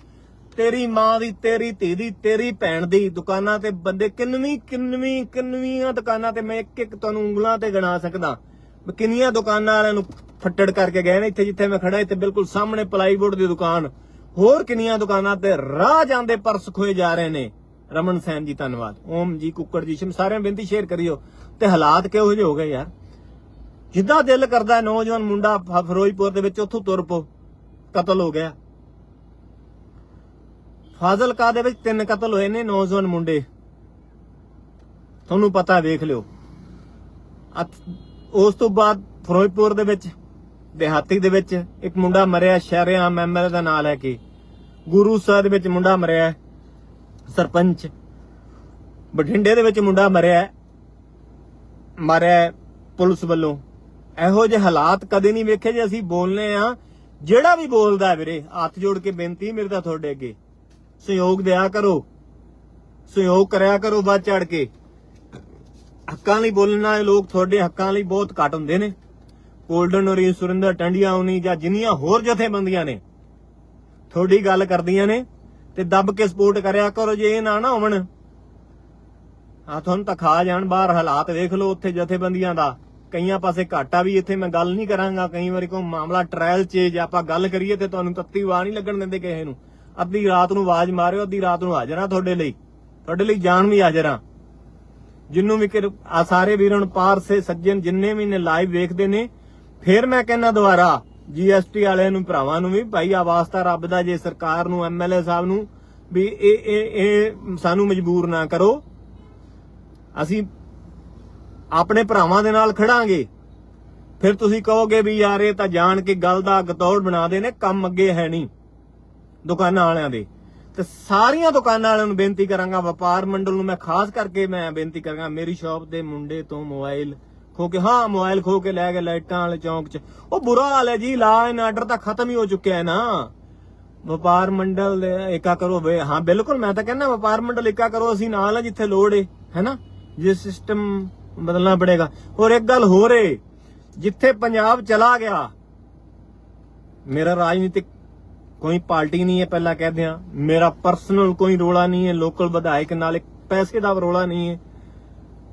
ਤੇਰੀ ਮਾਂ ਦੀ, ਤੇਰੀ ਧੀ ਦੀ, ਤੇਰੀ ਭੈਣ ਦੀ ਦੁਕਾਨਾਂ ਤੇ ਬੰਦੇ ਕਿੰਨਵੀਂ ਕਿੰਨਵੀਂ ਕਿੰਨਵੀਆਂ ਦੁਕਾਨਾਂ ਤੇ ਮੈਂ ਇੱਕ ਇੱਕ ਤੁਹਾਨੂੰ ਉਂਗਲਾਂ ਤੇ ਗਿਣਾ ਸਕਦਾ। ਕਿੰਨੀਆਂ ਦੁਕਾਨਾਂ ਵਾਲਿਆਂ ਨੂੰ ਫੱਟੜ ਕਰਕੇ ਗਏ ਨੇ ਇੱਥੇ ਜਿੱਥੇ ਮੈਂ ਖੜਾ ਇੱਥੇ ਬਿਲਕੁਲ ਸਾਹਮਣੇ ਪਲਾਈਵੁੱਡ ਦੀ ਦੁਕਾਨ। ਹੋਰ ਕਿੰਨੀਆਂ ਦੁਕਾਨਾਂ ਤੇ ਰਾਹ ਜਾਂਦੇ ਪਰਸ ਖੋਏ ਜਾ ਰਹੇ ਨੇ। ਰਮਨ ਸੈਨ ਜੀ, ਧੰਨਵਾਦ। ਓਮ ਜੀ, ਕੁੱਕੜ ਜੀ, ਸ਼ਮ ਸਾਰਿਆਂ ਬੇਨਤੀ ਸ਼ੇਅਰ ਕਰਿਓ। ਤੇ ਹਾਲਾਤ ਕਿਹੋ ਜਿਹੇ ਹੋ ਗਏ ਯਾਰ? ਜਿੱਦਾਂ ਦਿਲ ਕਰਦਾ ਨੌਜਵਾਨ ਮੁੰਡਾ ਫਿਰੋਜ਼ਪੁਰ ਦੇ ਵਿੱਚ ਉੱਥੋਂ ਤੁਰ ਪੋ। ਕਤਲ ਹੋ ਗਿਆ। ਫਾਜ਼ਿਲਕਾ ਦੇ ਵਿੱਚ ਤਿੰਨ ਕਤਲ ਹੋਏ ਨੇ ਨੌਜਵਾਨ ਮੁੰਡੇ। ਤੁਹਾਨੂੰ ਪਤਾ, ਵੇਖ ਲਿਓ। ਉਸ ਤੋਂ ਬਾਅਦ ਫਿਰੋਜ਼ਪੁਰ ਦੇ ਵਿੱਚ ਦਿਹਾਤੀ ਦੇ ਵਿੱਚ ਇੱਕ ਮੁੰਡਾ ਮਰਿਆ ਸ਼ਹਿਰਿਆਮ ਐਮਐਲਏ ਦਾ ਨਾਂ ਲੈ ਕੇ। ਗੁਰੂ ਸਾਹਿਬ ਦੇ ਵਿੱਚ ਮੁੰਡਾ ਮਰਿਆ ਸਰਪੰਚ। ਬਠਿੰਡੇ ਦੇ ਵਿੱਚ ਮੁੰਡਾ ਮਰਿਆ, ਮਾਰਿਆ ਪੁਲਿਸ ਵੱਲੋਂ। ਇਹੋ ਜਿਹੇ ਹਾਲਾਤ ਕਦੇ ਨਹੀਂ ਵੇਖੇ ਜੇ ਅਸੀਂ ਬੋਲਨੇ ਆ। ਜਿਹੜਾ ਵੀ ਬੋਲਦਾ ਵੀਰੇ, ਹੱਥ ਜੋੜ ਕੇ ਬੇਨਤੀ ਮੇਰੇ ਤਾਂ ਤੁਹਾਡੇ ਅੱਗੇ। ਸਹਿਯੋਗ ਦਿਆ ਕਰੋ। ਸਹਿਯੋਗ ਕਰਿਆ ਕਰੋ ਵੱਧ ਚੜ ਕੇ। ਹੱਕਾਂ ਲਈ ਬੋਲਣ ਵਾਲੇ ਲੋਕ ਤੁਹਾਡੇ ਹੱਕਾਂ ਲਈ ਬਹੁਤ ਘੱਟ ਹੁੰਦੇ ਨੇ। 골ਡਨ ਔਰੀ ਸੁਰਿੰਦਰ ਟੰਡੀਆਂ, ਉਨੀ ਜਾਂ ਜਿੰਨੀਆਂ ਹੋਰ ਜਥੇਬੰਦੀਆਂ ਨੇ, ਤੁਹਾਡੀ ਗੱਲ ਕਰਦੀਆਂ ਨੇ, ਤੇ ਦੱਬ ਕੇ ਸਪੋਰਟ ਕਰਿਆ ਕਰੋ ਜੇ ਇਹ ਨਾ ਨਾ ਹੋਵਣ। ਆ ਤੁਹਾਨੂੰ ਤਾਂ ਖਾ ਜਾਣ, ਬਾਹਰ ਹਾਲਾਤ ਵੇਖ ਲਓ ਉੱਥੇ ਜਥੇਬੰਦੀਆਂ ਦਾ। ਕਈਆਂ ਪਾਸੇ ਘਾਟਾ ਵੀ ਇੱਥੇ, ਮੈਂ ਗੱਲ ਨਹੀਂ ਕਰਾਂਗਾ, ਕਈ ਵਾਰੀ ਕੋਈ ਮਾਮਲਾ ਟ੍ਰਾਇਲ 'ਚ ਜੇ ਆਪਾਂ ਗੱਲ ਕਰੀਏ ਤੇ ਤੁਹਾਨੂੰ ਤੱਤੀ ਵਾਹ ਨਹੀਂ ਲੱਗਣ ਦਿੰਦੇ ਕਿਸੇ ਨੂੰ। ਅੱਧੀ ਰਾਤ ਨੂੰ ਆਵਾਜ਼ ਮਾਰਿਓ, ਅੱਧੀ ਰਾਤ ਨੂੰ ਹਾਜ਼ਰਾਂ ਤੁਹਾਡੇ ਲਈ। ਤੁਹਾਡੇ ਲਈ ਜਾਨ ਵੀ ਹਾਜ਼ਰਾਂ ਜਿੰਨੂੰ ਵੀ ਆ ਸਾਰੇ ਵੀਰਾਂ ਨੂੰ ਪਾਰ ਸੇ ਸੱਜਣ ਜਿੰਨੇ ਵੀ ਨੇ ਲਾਈਵ ਵੇਖਦੇ ਨੇ ਫੇਰ ਮੈਂ ਕਹਿੰਦਾ ਦੁਬਾਰਾ ਜੀਐਸਟੀ ਵਾਲਿਆਂ ਨੂੰ, ਭਰਾਵਾਂ ਨੂੰ ਵੀ, ਭਾਈ ਆ ਵਾਸਤਾ ਰੱਬ ਦਾ ਜੇ ਸਰਕਾਰ ਨੂੰ ਐਮਐਲਏ ਸਾਹਿਬ ਨੂੰ, ਵੀ ਇਹ ਇਹ ਇਹ ਸਾਨੂੰ ਮਜਬੂਰ ਨਾ ਕਰੋ। ਅਸੀਂ ਆਪਣੇ ਭਰਾਵਾਂ ਦੇ ਨਾਲ ਖੜਾਂਗੇ। ਫਿਰ ਤੁਸੀਂ ਕਹੋਗੇ ਵੀ ਯਾਰ, ਇਹ ਤਾਂ ਜਾਣ ਕੇ ਗੱਲ ਦਾ ਗਤੌੜ ਬਣਾਦੇ ਨੇ, ਕੰਮ ਅੱਗੇ ਹੈ ਨਹੀਂ ਦੁਕਾਨਾਂ ਵਾਲਿਆਂ ਦੇ। ਤੇ ਸਾਰੀਆਂ ਦੁਕਾਨਾਂ ਵਾਲਿਆਂ ਨੂੰ ਬੇਨਤੀ ਕਰਾਂਗਾ, ਵਪਾਰ ਮੰਡਲ ਨੂੰ ਮੈਂ ਖਾਸ ਕਰਕੇ ਮੈਂ ਬੇਨਤੀ ਕਰਾਂਗਾ, ਮੇਰੀ ਸ਼ਾਪ ਦੇ ਮੁੰਡੇ ਤੋਂ ਮੋਬਾਈਲ ਖੋ ਕੇ, ਹਾਂ, ਮੋਬਾਈਲ ਖੋ ਕੇ ਲੈ ਗਏ ਲਾਈਟਾਂ ਵਾਲੇ ਚੌਂਕ 'ਚ। ਉਹ ਬੁਰਾ ਹਾਲ ਹੈ ਜੀ ਲਾ ਐਂਡ ਆਰਡਰ ਤਾਂ ਖਤਮ ਹੀ ਹੋ ਚੁੱਕਿਆ ਹੈ ਨਾ। ਵਪਾਰ ਮੰਡਲ ਦੇ ਏਕਾ ਕਰੋ ਵੇ, ਹਾਂ, ਬਿਲਕੁਲ, ਮੈਂ ਤਾਂ ਕਹਿੰਦਾ ਵਪਾਰ ਮੰਡਲ ਏਕਾ ਕਰੋ, ਅਸੀਂ ਨਾਲ ਆ ਜਿੱਥੇ ਲੋੜ ਏ ਹੈਨਾ ਜੇ ਸਿਸਟਮ ਬਦਲਣਾ ਪੜੇਗਾ। ਹੋਰ ਇੱਕ ਗੱਲ ਹੋਰ ਏ, ਜਿੱਥੇ ਪੰਜਾਬ ਚਲਾ ਗਿਆ, ਮੇਰਾ ਰਾਜਨੀਤਿਕ ਕੋਈ ਪਾਰਟੀ ਨਹੀਂ ਹੈ ਪਹਿਲਾਂ ਕਹਦੇ ਆ ਮੇਰਾ ਪਰਸਨਲ ਕੋਈ ਰੋਲਾ ਨਹੀਂ ਹੈ ਲੋਕਲ ਵਿਧਾਇਕ ਨਾਲ ਇੱਕ ਪੈਸੇ ਦਾ ਰੋਲਾ ਨਹੀਂ ਹੈ।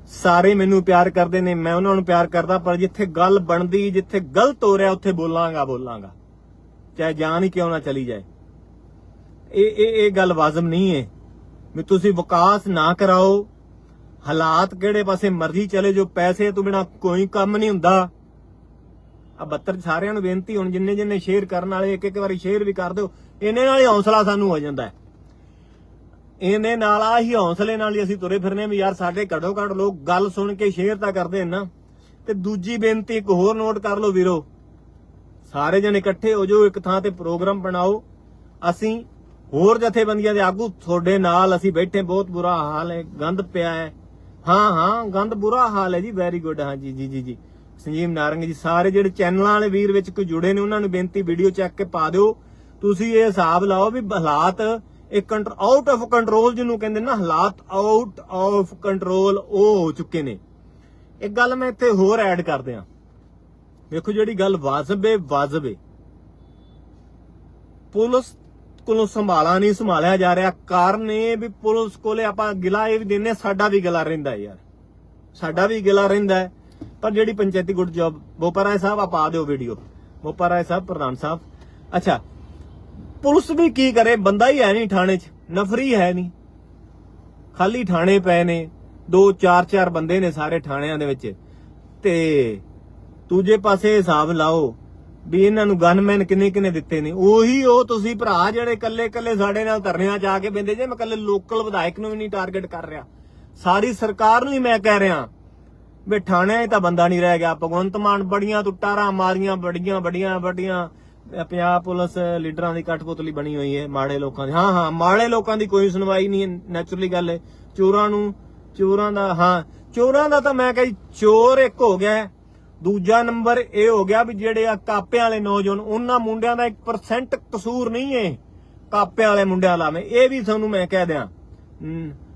ਸਾਰੇ ਮੈਨੂੰ ਪਿਆਰ ਕਰਦੇ ਨੇ, ਮੈਂ ਉਹਨਾਂ ਨੂੰ ਪਿਆਰ ਕਰਦਾ, ਪਰ ਜਿੱਥੇ ਗੱਲ ਬਣਦੀ, ਜਿੱਥੇ ਗਲਤ ਹੋ ਰਿਹਾ, ਉੱਥੇ ਬੋਲਾਂਗਾ ਬੋਲਾਂਗਾ। ਚਾਹੇ ਜਾਨ ਹੀ ਕਿਉਂ ਨਾ ਚਲੀ ਜਾਏ। ਇਹ ਇਹ ਇਹ ਗੱਲ ਵਾਜਬ ਨਹੀਂ ਹੈ। ਵੀ ਤੁਸੀਂ ਵਿਕਾਸ ਨਾ ਕਰਾਓ। ਹਾਲਾਤ ਕਿਹੜੇ ਪਾਸੇ ਮਰਜ਼ੀ ਚਲੇ ਜੋ ਪੈਸੇ ਤੋਂ ਬਿਨਾ ਕੋਈ ਕੰਮ ਨਹੀਂ ਹੁੰਦਾ। ਆ 72 ਸਾਰਿਆਂ ਨੂੰ ਬੇਨਤੀ, ਹੁਣ ਜਿੰਨੇ ਜਿੰਨੇ ਸ਼ੇਅਰ ਕਰਨ ਵਾਲੇ ਇੱਕ ਇੱਕ ਵਾਰੀ ਸ਼ੇਅਰ ਵੀ ਕਰ ਦਿਓ। ਇਹਨੇ ਨਾਲ ਹੀ ਹੌਸਲਾ ਸਾਨੂੰ ਹੋ ਜਾਂਦਾ ਹੈ। ਇਹਨੇ ਨਾਲ ਆ ਹੀ ਹੌਸਲੇ ਨਾਲ ਹੀ ਅਸੀਂ ਤੁਰੇ ਫਿਰਨੇ ਵੀ ਯਾਰ ਸਾਡੇ ਘੜੋ ਘੜ ਲੋਕ ਗੱਲ ਸੁਣ ਕੇ ਸ਼ੇਅਰ ਤਾਂ ਕਰਦੇ ਨਾ। ਤੇ ਦੂਜੀ ਬੇਨਤੀ ਇੱਕ ਹੋਰ ਨੋਟ ਕਰ ਲਓ ਵੀਰੋ। ਸਾਰੇ ਜਣੇ ਇਕੱਠੇ ਹੋ ਜਾਓ, ਇੱਕ ਥਾਂ ਤੇ ਪ੍ਰੋਗਰਾਮ ਬਣਾਓ। ਅਸੀਂ ਹੋਰ ਜਥੇਬੰਦੀਆਂ ਦੇ ਆਗੂ, ਤੁਹਾਡੇ ਨਾਲ ਅਸੀਂ ਬੈਠੇ ਬਹੁਤ ਬੁਰਾ ਹਾਲ ਹੈ, ਗੰਦ ਪਿਆ ਹੈ। ਹਾਂ ਹਾਂ, ਗੰਦ ਬੁਰਾ ਹਾਲ ਹੈ ਜੀ ਵੈਰੀ ਗੁੱਡ ਹਾਂ ਜੀ ਜੀ ਜੀ ਜੀ। ਸੰਜੀਵ ਨਾਰੰਗ ਜੀ, ਸਾਰੇ ਜਿਹੜੇ ਚੈਨਲਾਂ ਵਾਲੇ ਵੀਰ ਵਿੱਚ ਕੋਈ ਜੁੜੇ ਨੇ, ਉਹਨਾਂ ਨੂੰ ਬੇਨਤੀ ਵੀਡੀਓ ਚੱਕ ਕੇ ਪਾ ਦਿਓ। ਤੁਸੀਂ ਇਹ ਹਿਸਾਬ ਲਾਓ ਵੀ ਹਾਲਾਤ ਇਹ ਕੰਟਰ ਆਊਟ ਆਫ ਕੰਟਰੋਲ ਜਿਹਨੂੰ ਕਹਿੰਦੇ ਨਾ, ਹਾਲਾਤ ਆਊਟ ਆਫ ਕੰਟਰੋਲ ਉਹ ਹੋ ਚੁੱਕੇ ਨੇ। ਇੱਕ ਗੱਲ ਮੈਂ ਇੱਥੇ ਹੋਰ ਐਡ ਕਰ ਦਿਆਂ ਵੇਖੋ ਜਿਹੜੀ ਗੱਲ ਵਾਜਬ ਹੈ ਪੁਲਿਸ ਕੋਲੋਂ ਸੰਭਾਲਾ ਨਹੀਂ, ਸੰਭਾਲਿਆ ਜਾ ਰਿਹਾ। ਕਾਰਨ ਇਹ ਵੀ ਪੁਲਿਸ ਕੋਲੇ ਆਪਾਂ ਗਿਲਾ ਇਹ ਵੀ ਦਿੰਨੇ ਸਾਡਾ ਵੀ ਗਿਲਾ ਰਹਿੰਦਾ ਯਾਰ। ਸਾਡਾ ਵੀ ਗਿਲਾ ਰਹਿੰਦਾ ਪਰ ਜਿਹੜੀ ਪੰਚਾਇਤੀ ਗੁੱਡ ਜੌਬ, ਬੋਪਰਾਏ ਸਾਹਿਬ ਆ ਪਾ ਦਿਓ ਵੀਡੀਓ ਬੋਪਰਾਏ ਸਾਹਿਬ, ਪ੍ਰਧਾਨ ਸਾਹਿਬ। ਅੱਛਾ ਪੁਲਿਸ ਵੀ ਕੀ ਕਰੇ? ਬੰਦਾ ਹੀ ਹੈ ਨਹੀਂ ਥਾਣੇ 'ਚ। ਨਫਰੀ ਹੈ ਨਹੀਂ। ਖਾਲੀ ਥਾਣੇ ਪਏ ਨੇ। ਦੋ, ਚਾਰ ਚਾਰ ਬੰਦੇ ਨੇ ਸਾਰੇ ਥਾਣਿਆਂ ਦੇ ਵਿੱਚ। ਤੇ ਦੂਜੇ ਪਾਸੇ ਹਿਸਾਬ ਲਾਓ ਵੀ ਇਹਨਾਂ ਨੂੰ ਗਨਮੈਨ ਕਿੰਨੇ ਕਿੰਨੇ ਦਿੱਤੇ ਨੇ। ਉਹੀ ਉਹ ਤੁਸੀਂ ਭਰਾ ਜਿਹੜੇ ਕੱਲੇ ਕੱਲੇ ਸਾਡੇ ਨਾਲ ਧਰਨਿਆਂ 'ਚ ਆ ਕੇ ਬਿੰਦੇ ਜੇ, ਮੈਂ ਕੱਲੇ ਲੋਕਲ ਵਿਧਾਇਕ ਨੂੰ ਵੀ ਨਹੀਂ ਟਾਰਗੇਟ ਕਰ ਰਿਹਾ। ਸਾਰੀ ਸਰਕਾਰ ਨੂੰ ਹੀ ਮੈਂ ਕਹਿ ਰਿਹਾ। ਵੀ ਥਾਣਿਆਂ 'ਚ ਤਾਂ ਬੰਦਾ ਨਹੀਂ ਰਹਿ ਗਿਆ। ਭਗਵੰਤ ਮਾਨ ਬੜੀਆਂ ਟੁੱਟਾਰਾਂ ਮਾਰੀਆਂ, ਬੜੀਆਂ ਬੜੀਆਂ ਵੱਡੀਆਂ ਪੰਜਾਬ ਪੁਲਿਸ ਲੀਡਰਾਂ ਦੀ ਕਠਪੁਤਲੀ ਬਣੀ ਹੋਈ ਹੈ, ਮਾੜੇ ਲੋਕਾਂ ਦੀ। ਹਾਂ ਹਾਂ, ਮਾੜੇ ਲੋਕਾਂ ਦੀ ਕੋਈ ਸੁਣਵਾਈ ਨਹੀਂ ਨੈਚੁਰਲੀ ਗੱਲ ਹੈ। ਚੋਰਾਂ ਨੂੰ, ਚੋਰਾਂ ਦਾ, ਹਾਂ, ਚੋਰਾਂ ਦਾ ਤਾਂ ਮੈਂ ਕਹੀ ਚੋਰ ਇੱਕ ਹੋ ਗਿਆ ਦੂਜਾ ਨੰਬਰ ਇਹ ਹੋ ਗਿਆ ਵੀ ਜਿਹੜੇ ਆ ਕਾਪਿਆਂ ਵਾਲੇ ਨੌਜਵਾਨ, ਉਹਨਾਂ ਮੁੰਡਿਆਂ ਦਾ 1% ਕਸੂਰ ਨਹੀਂ ਹੈ ਕਾਪਿਆਂ ਵਾਲੇ ਮੁੰਡਿਆਂ ਲਾਵੇਂ ਇਹ ਵੀ ਤੁਹਾਨੂੰ ਮੈਂ ਕਹਿ ਦਿਆਂ।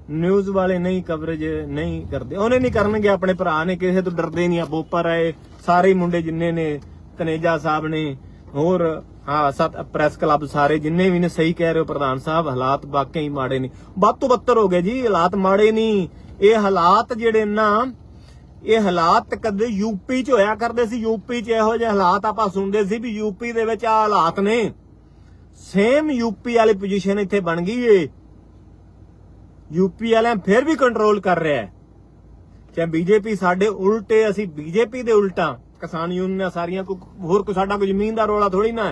ਨਿਊਜ਼ ਵਾਲੇ ਨਹੀਂ ਕਵਰੇਜ ਨਹੀਂ ਕਰਦੇ। ਉਹਨੇ ਨਹੀਂ ਕਰਨਗੇ, ਆਪਣੇ ਭਰਾ ਨੇ। ਕਿਸੇ ਤੋਂ ਡਰਦੇ ਨਹੀਂ ਆ। ਬੋਪਰ ਆਏ ਸਾਰੇ ਮੁੰਡੇ ਜਿੰਨੇ ਨੇ ਕਨੇਜਾ ਸਾਹਿਬ ਨੇ ਹੋਰ, ਹਾਂ, ਸਤ ਪ੍ਰੈਸ ਕਲੱਬ ਸਾਰੇ ਜਿੰਨੇ ਵੀ ਨੇ, ਸਹੀ ਕਹਿ ਰਹੇ ਹੋ ਪ੍ਰਧਾਨ ਸਾਹਿਬ, ਹਾਲਾਤ ਵਾਕਈ ਮਾੜੇ ਨੇ। ਵੱਧ ਤੋਂ ਬੱਤਰ ਹੋ ਗਏ ਜੀ, ਹਾਲਾਤ ਮਾੜੇ ਨਹੀਂ ਇਹ ਹਾਲਾਤ ਜਿਹੜੇ ਨਾ, ਇਹ ਹਾਲਾਤ ਕਦੇ ਯੂਪੀ ਚ ਹੋਇਆ ਕਰਦੇ ਸੀ ਯੂਪੀ ਚ ਇਹੋ ਜਿਹੇ ਹਾਲਾਤ ਆਪਾਂ ਸੁਣਦੇ ਸੀ ਵੀ ਯੂਪੀ ਦੇ ਵਿੱਚ ਆ ਹਾਲਾਤ ਨੇ। ਸੇਮ ਯੂਪੀ ਵਾਲੀ ਪੋਜੀਸ਼ਨ ਇੱਥੇ ਬਣ ਗਈ ਏ। ਯੂਪੀ ਵਾਲਿਆਂ ਫਿਰ ਵੀ ਕੰਟਰੋਲ ਕਰ ਰਿਹਾ। ਹੈ ਚਾਹੇ ਬੀਜੇਪੀ ਸਾਡੇ ਉਲਟੇ, ਅਸੀਂ ਬੀਜੇਪੀ ਦੇ ਉਲਟਾ। ਕਿਸਾਨ ਯੂਨੀਅਨਾਂ ਸਾਰੀਆਂ ਕੋਈ ਹੋਰ ਕੋਈ ਸਾਡਾ ਕੋਈ ਜ਼ਮੀਨ ਦਾ ਰੋਲਾ ਥੋੜੀ ਨਾ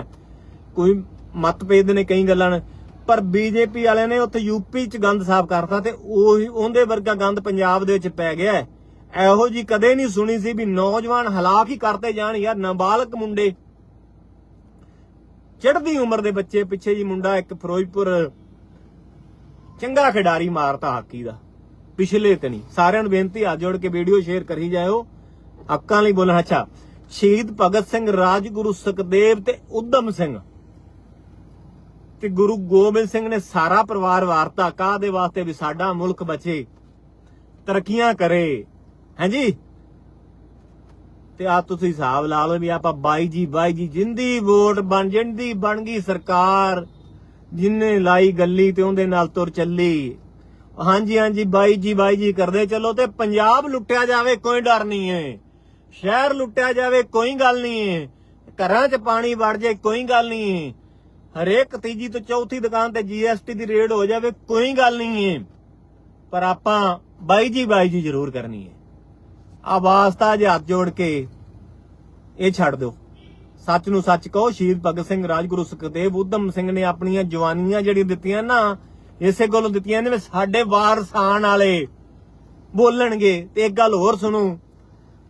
ਕੋਈ ਮਤਭੇਦ ਨੇ ਕਈ ਗੱਲਾਂ ਨੇ। ਪਰ ਬੀਜੇਪੀ ਵਾਲਿਆਂ ਨੇ ਉੱਥੇ ਯੂਪੀ ਚ ਗੰਦ ਸਾਫ਼ ਕਰਤਾ ਤੇ ਉਹੀ ਉਹਦੇ ਵਰਗਾ ਗੰਦ ਪੰਜਾਬ ਦੇ ਵਿੱਚ ਪੈ ਗਿਆ ਇਹੋ ਜੀ ਕਦੇ ਨਹੀਂ ਸੁਣੀ ਸੀ ਵੀ ਨੌਜਵਾਨ ਹਲਾਕ ਹੀ ਕਰਤੇ ਜਾਣ ਯਾਰ, ਨਾਬਾਲਗ ਮੁੰਡੇ। ਚੜ੍ਹਦੀ ਉਮਰ ਦੇ ਬੱਚੇ, ਪਿੱਛੇ ਜੀ ਮੁੰਡਾ ਇੱਕ ਫਿਰੋਜ਼ਪੁਰ ਚੰਗਾ ਖਿਡਾਰੀ ਮਾਰਤਾ ਹਾਕੀ ਦਾ। ਪਿਛਲੇ ਤੇ ਸਾਰਿਆਂ ਨੂੰ ਬੇਨਤੀ ਹੱਥ ਜੋੜ ਕੇ ਵੀਡੀਓ ਸ਼ੇਅਰ ਕਰੀ ਜਾਇਓ। ਹੱਕਾਂ ਲਈ ਬੋਲਣਾ, ਅੱਛਾ। ਸ਼ਹੀਦ ਭਗਤ ਸਿੰਘ, ਰਾਜਗੁਰੂ ਸੁਖਦੇਵ ਤੇ ਉਦਮ ਸਿੰਘ। ਤੇ ਗੁਰੂ ਗੋਬਿੰਦ ਸਿੰਘ ਨੇ ਸਾਰਾ ਪਰਿਵਾਰ ਵਾਰਤਾ ਕਾਹ ਦੇ ਵਾਸਤੇ ਵੀ ਸਾਡਾ ਮੁਲਕ ਬਚੇ, ਤਰੱਕੀਆਂ ਕਰੇ ਹਾਂਜੀ ਤੇ ਆ ਤੁਸੀਂ ਹਿਸਾਬ ਲਾ ਲਓ ਵੀ ਆਪਾਂ ਬਾਈ ਜੀ ਬਾਈ ਜੀ, ਜਿੰਦੀ ਵੋਟ ਬਣ, ਜਿੰਦੀ ਬਣ ਗਈ ਸਰਕਾਰ, ਜਿੰਨੇ ਲਾਈ ਗੱਲੀ ਤੇ ਉਹਦੇ ਨਾਲ ਤੁਰ ਚੱਲੀ। ਹਾਂਜੀ ਹਾਂਜੀ, ਬਾਈ ਜੀ ਬਾਈ ਜੀ, ਕਰਦੇ ਚਲੋ ਤੇ ਪੰਜਾਬ ਲੁੱਟਿਆ ਜਾਵੇ, ਕੋਈ ਡਰ ਨਹੀਂ ਏ ਸ਼ਹਿਰ ਲੁੱਟਿਆ ਜਾਵੇ, ਕੋਈ ਗੱਲ ਨਹੀਂ। ਏ ਘਰਾਂ 'ਚ ਪਾਣੀ ਵੜ ਜਾਏ ਕੋਈ ਗੱਲ ਨਹੀਂ। ਹਰੇਕ ਤੀਜੀ ਤੋਂ ਚੌਥੀ ਦੁਕਾਨ ਤੇ ਜੀਐਸਟੀ ਦੀ ਰੇਡ ਹੋ ਜਾਵੇ, ਕੋਈ ਗੱਲ ਨਹੀਂ। ਏ ਪਰ ਆਪਾਂ ਬਾਈ ਜੀ ਬਾਈ ਜੀ ਜ਼ਰੂਰ ਕਰਨੀ ਏ ਆ ਵਾਸਤਾ ਜੇ ਹੱਥ ਜੋੜ ਕੇ ਇਹ ਛੱਡ ਦਿਓ। ਸੱਚ ਨੂੰ ਸੱਚ ਕਹੋ, ਸ਼ਹੀਦ ਭਗਤ ਸਿੰਘ, ਰਾਜਗੁਰੂ ਸੁਖਦੇਵ ਉਦਮ ਸਿੰਘ ਨੇ ਆਪਣੀਆਂ ਜਵਾਨੀਆਂ ਜਿਹੜੀ ਦਿੱਤੀਆਂ ਨਾ, ਇਸੇ ਗੱਲੋਂ ਦਿੱਤੀਆਂ ਨੇ ਸਾਡੇ ਵਾਰਸ ਆਉਣ ਵਾਲੇ ਬੋਲਣਗੇ। ਤੇ ਇੱਕ ਗੱਲ ਹੋਰ ਸੁਣੋ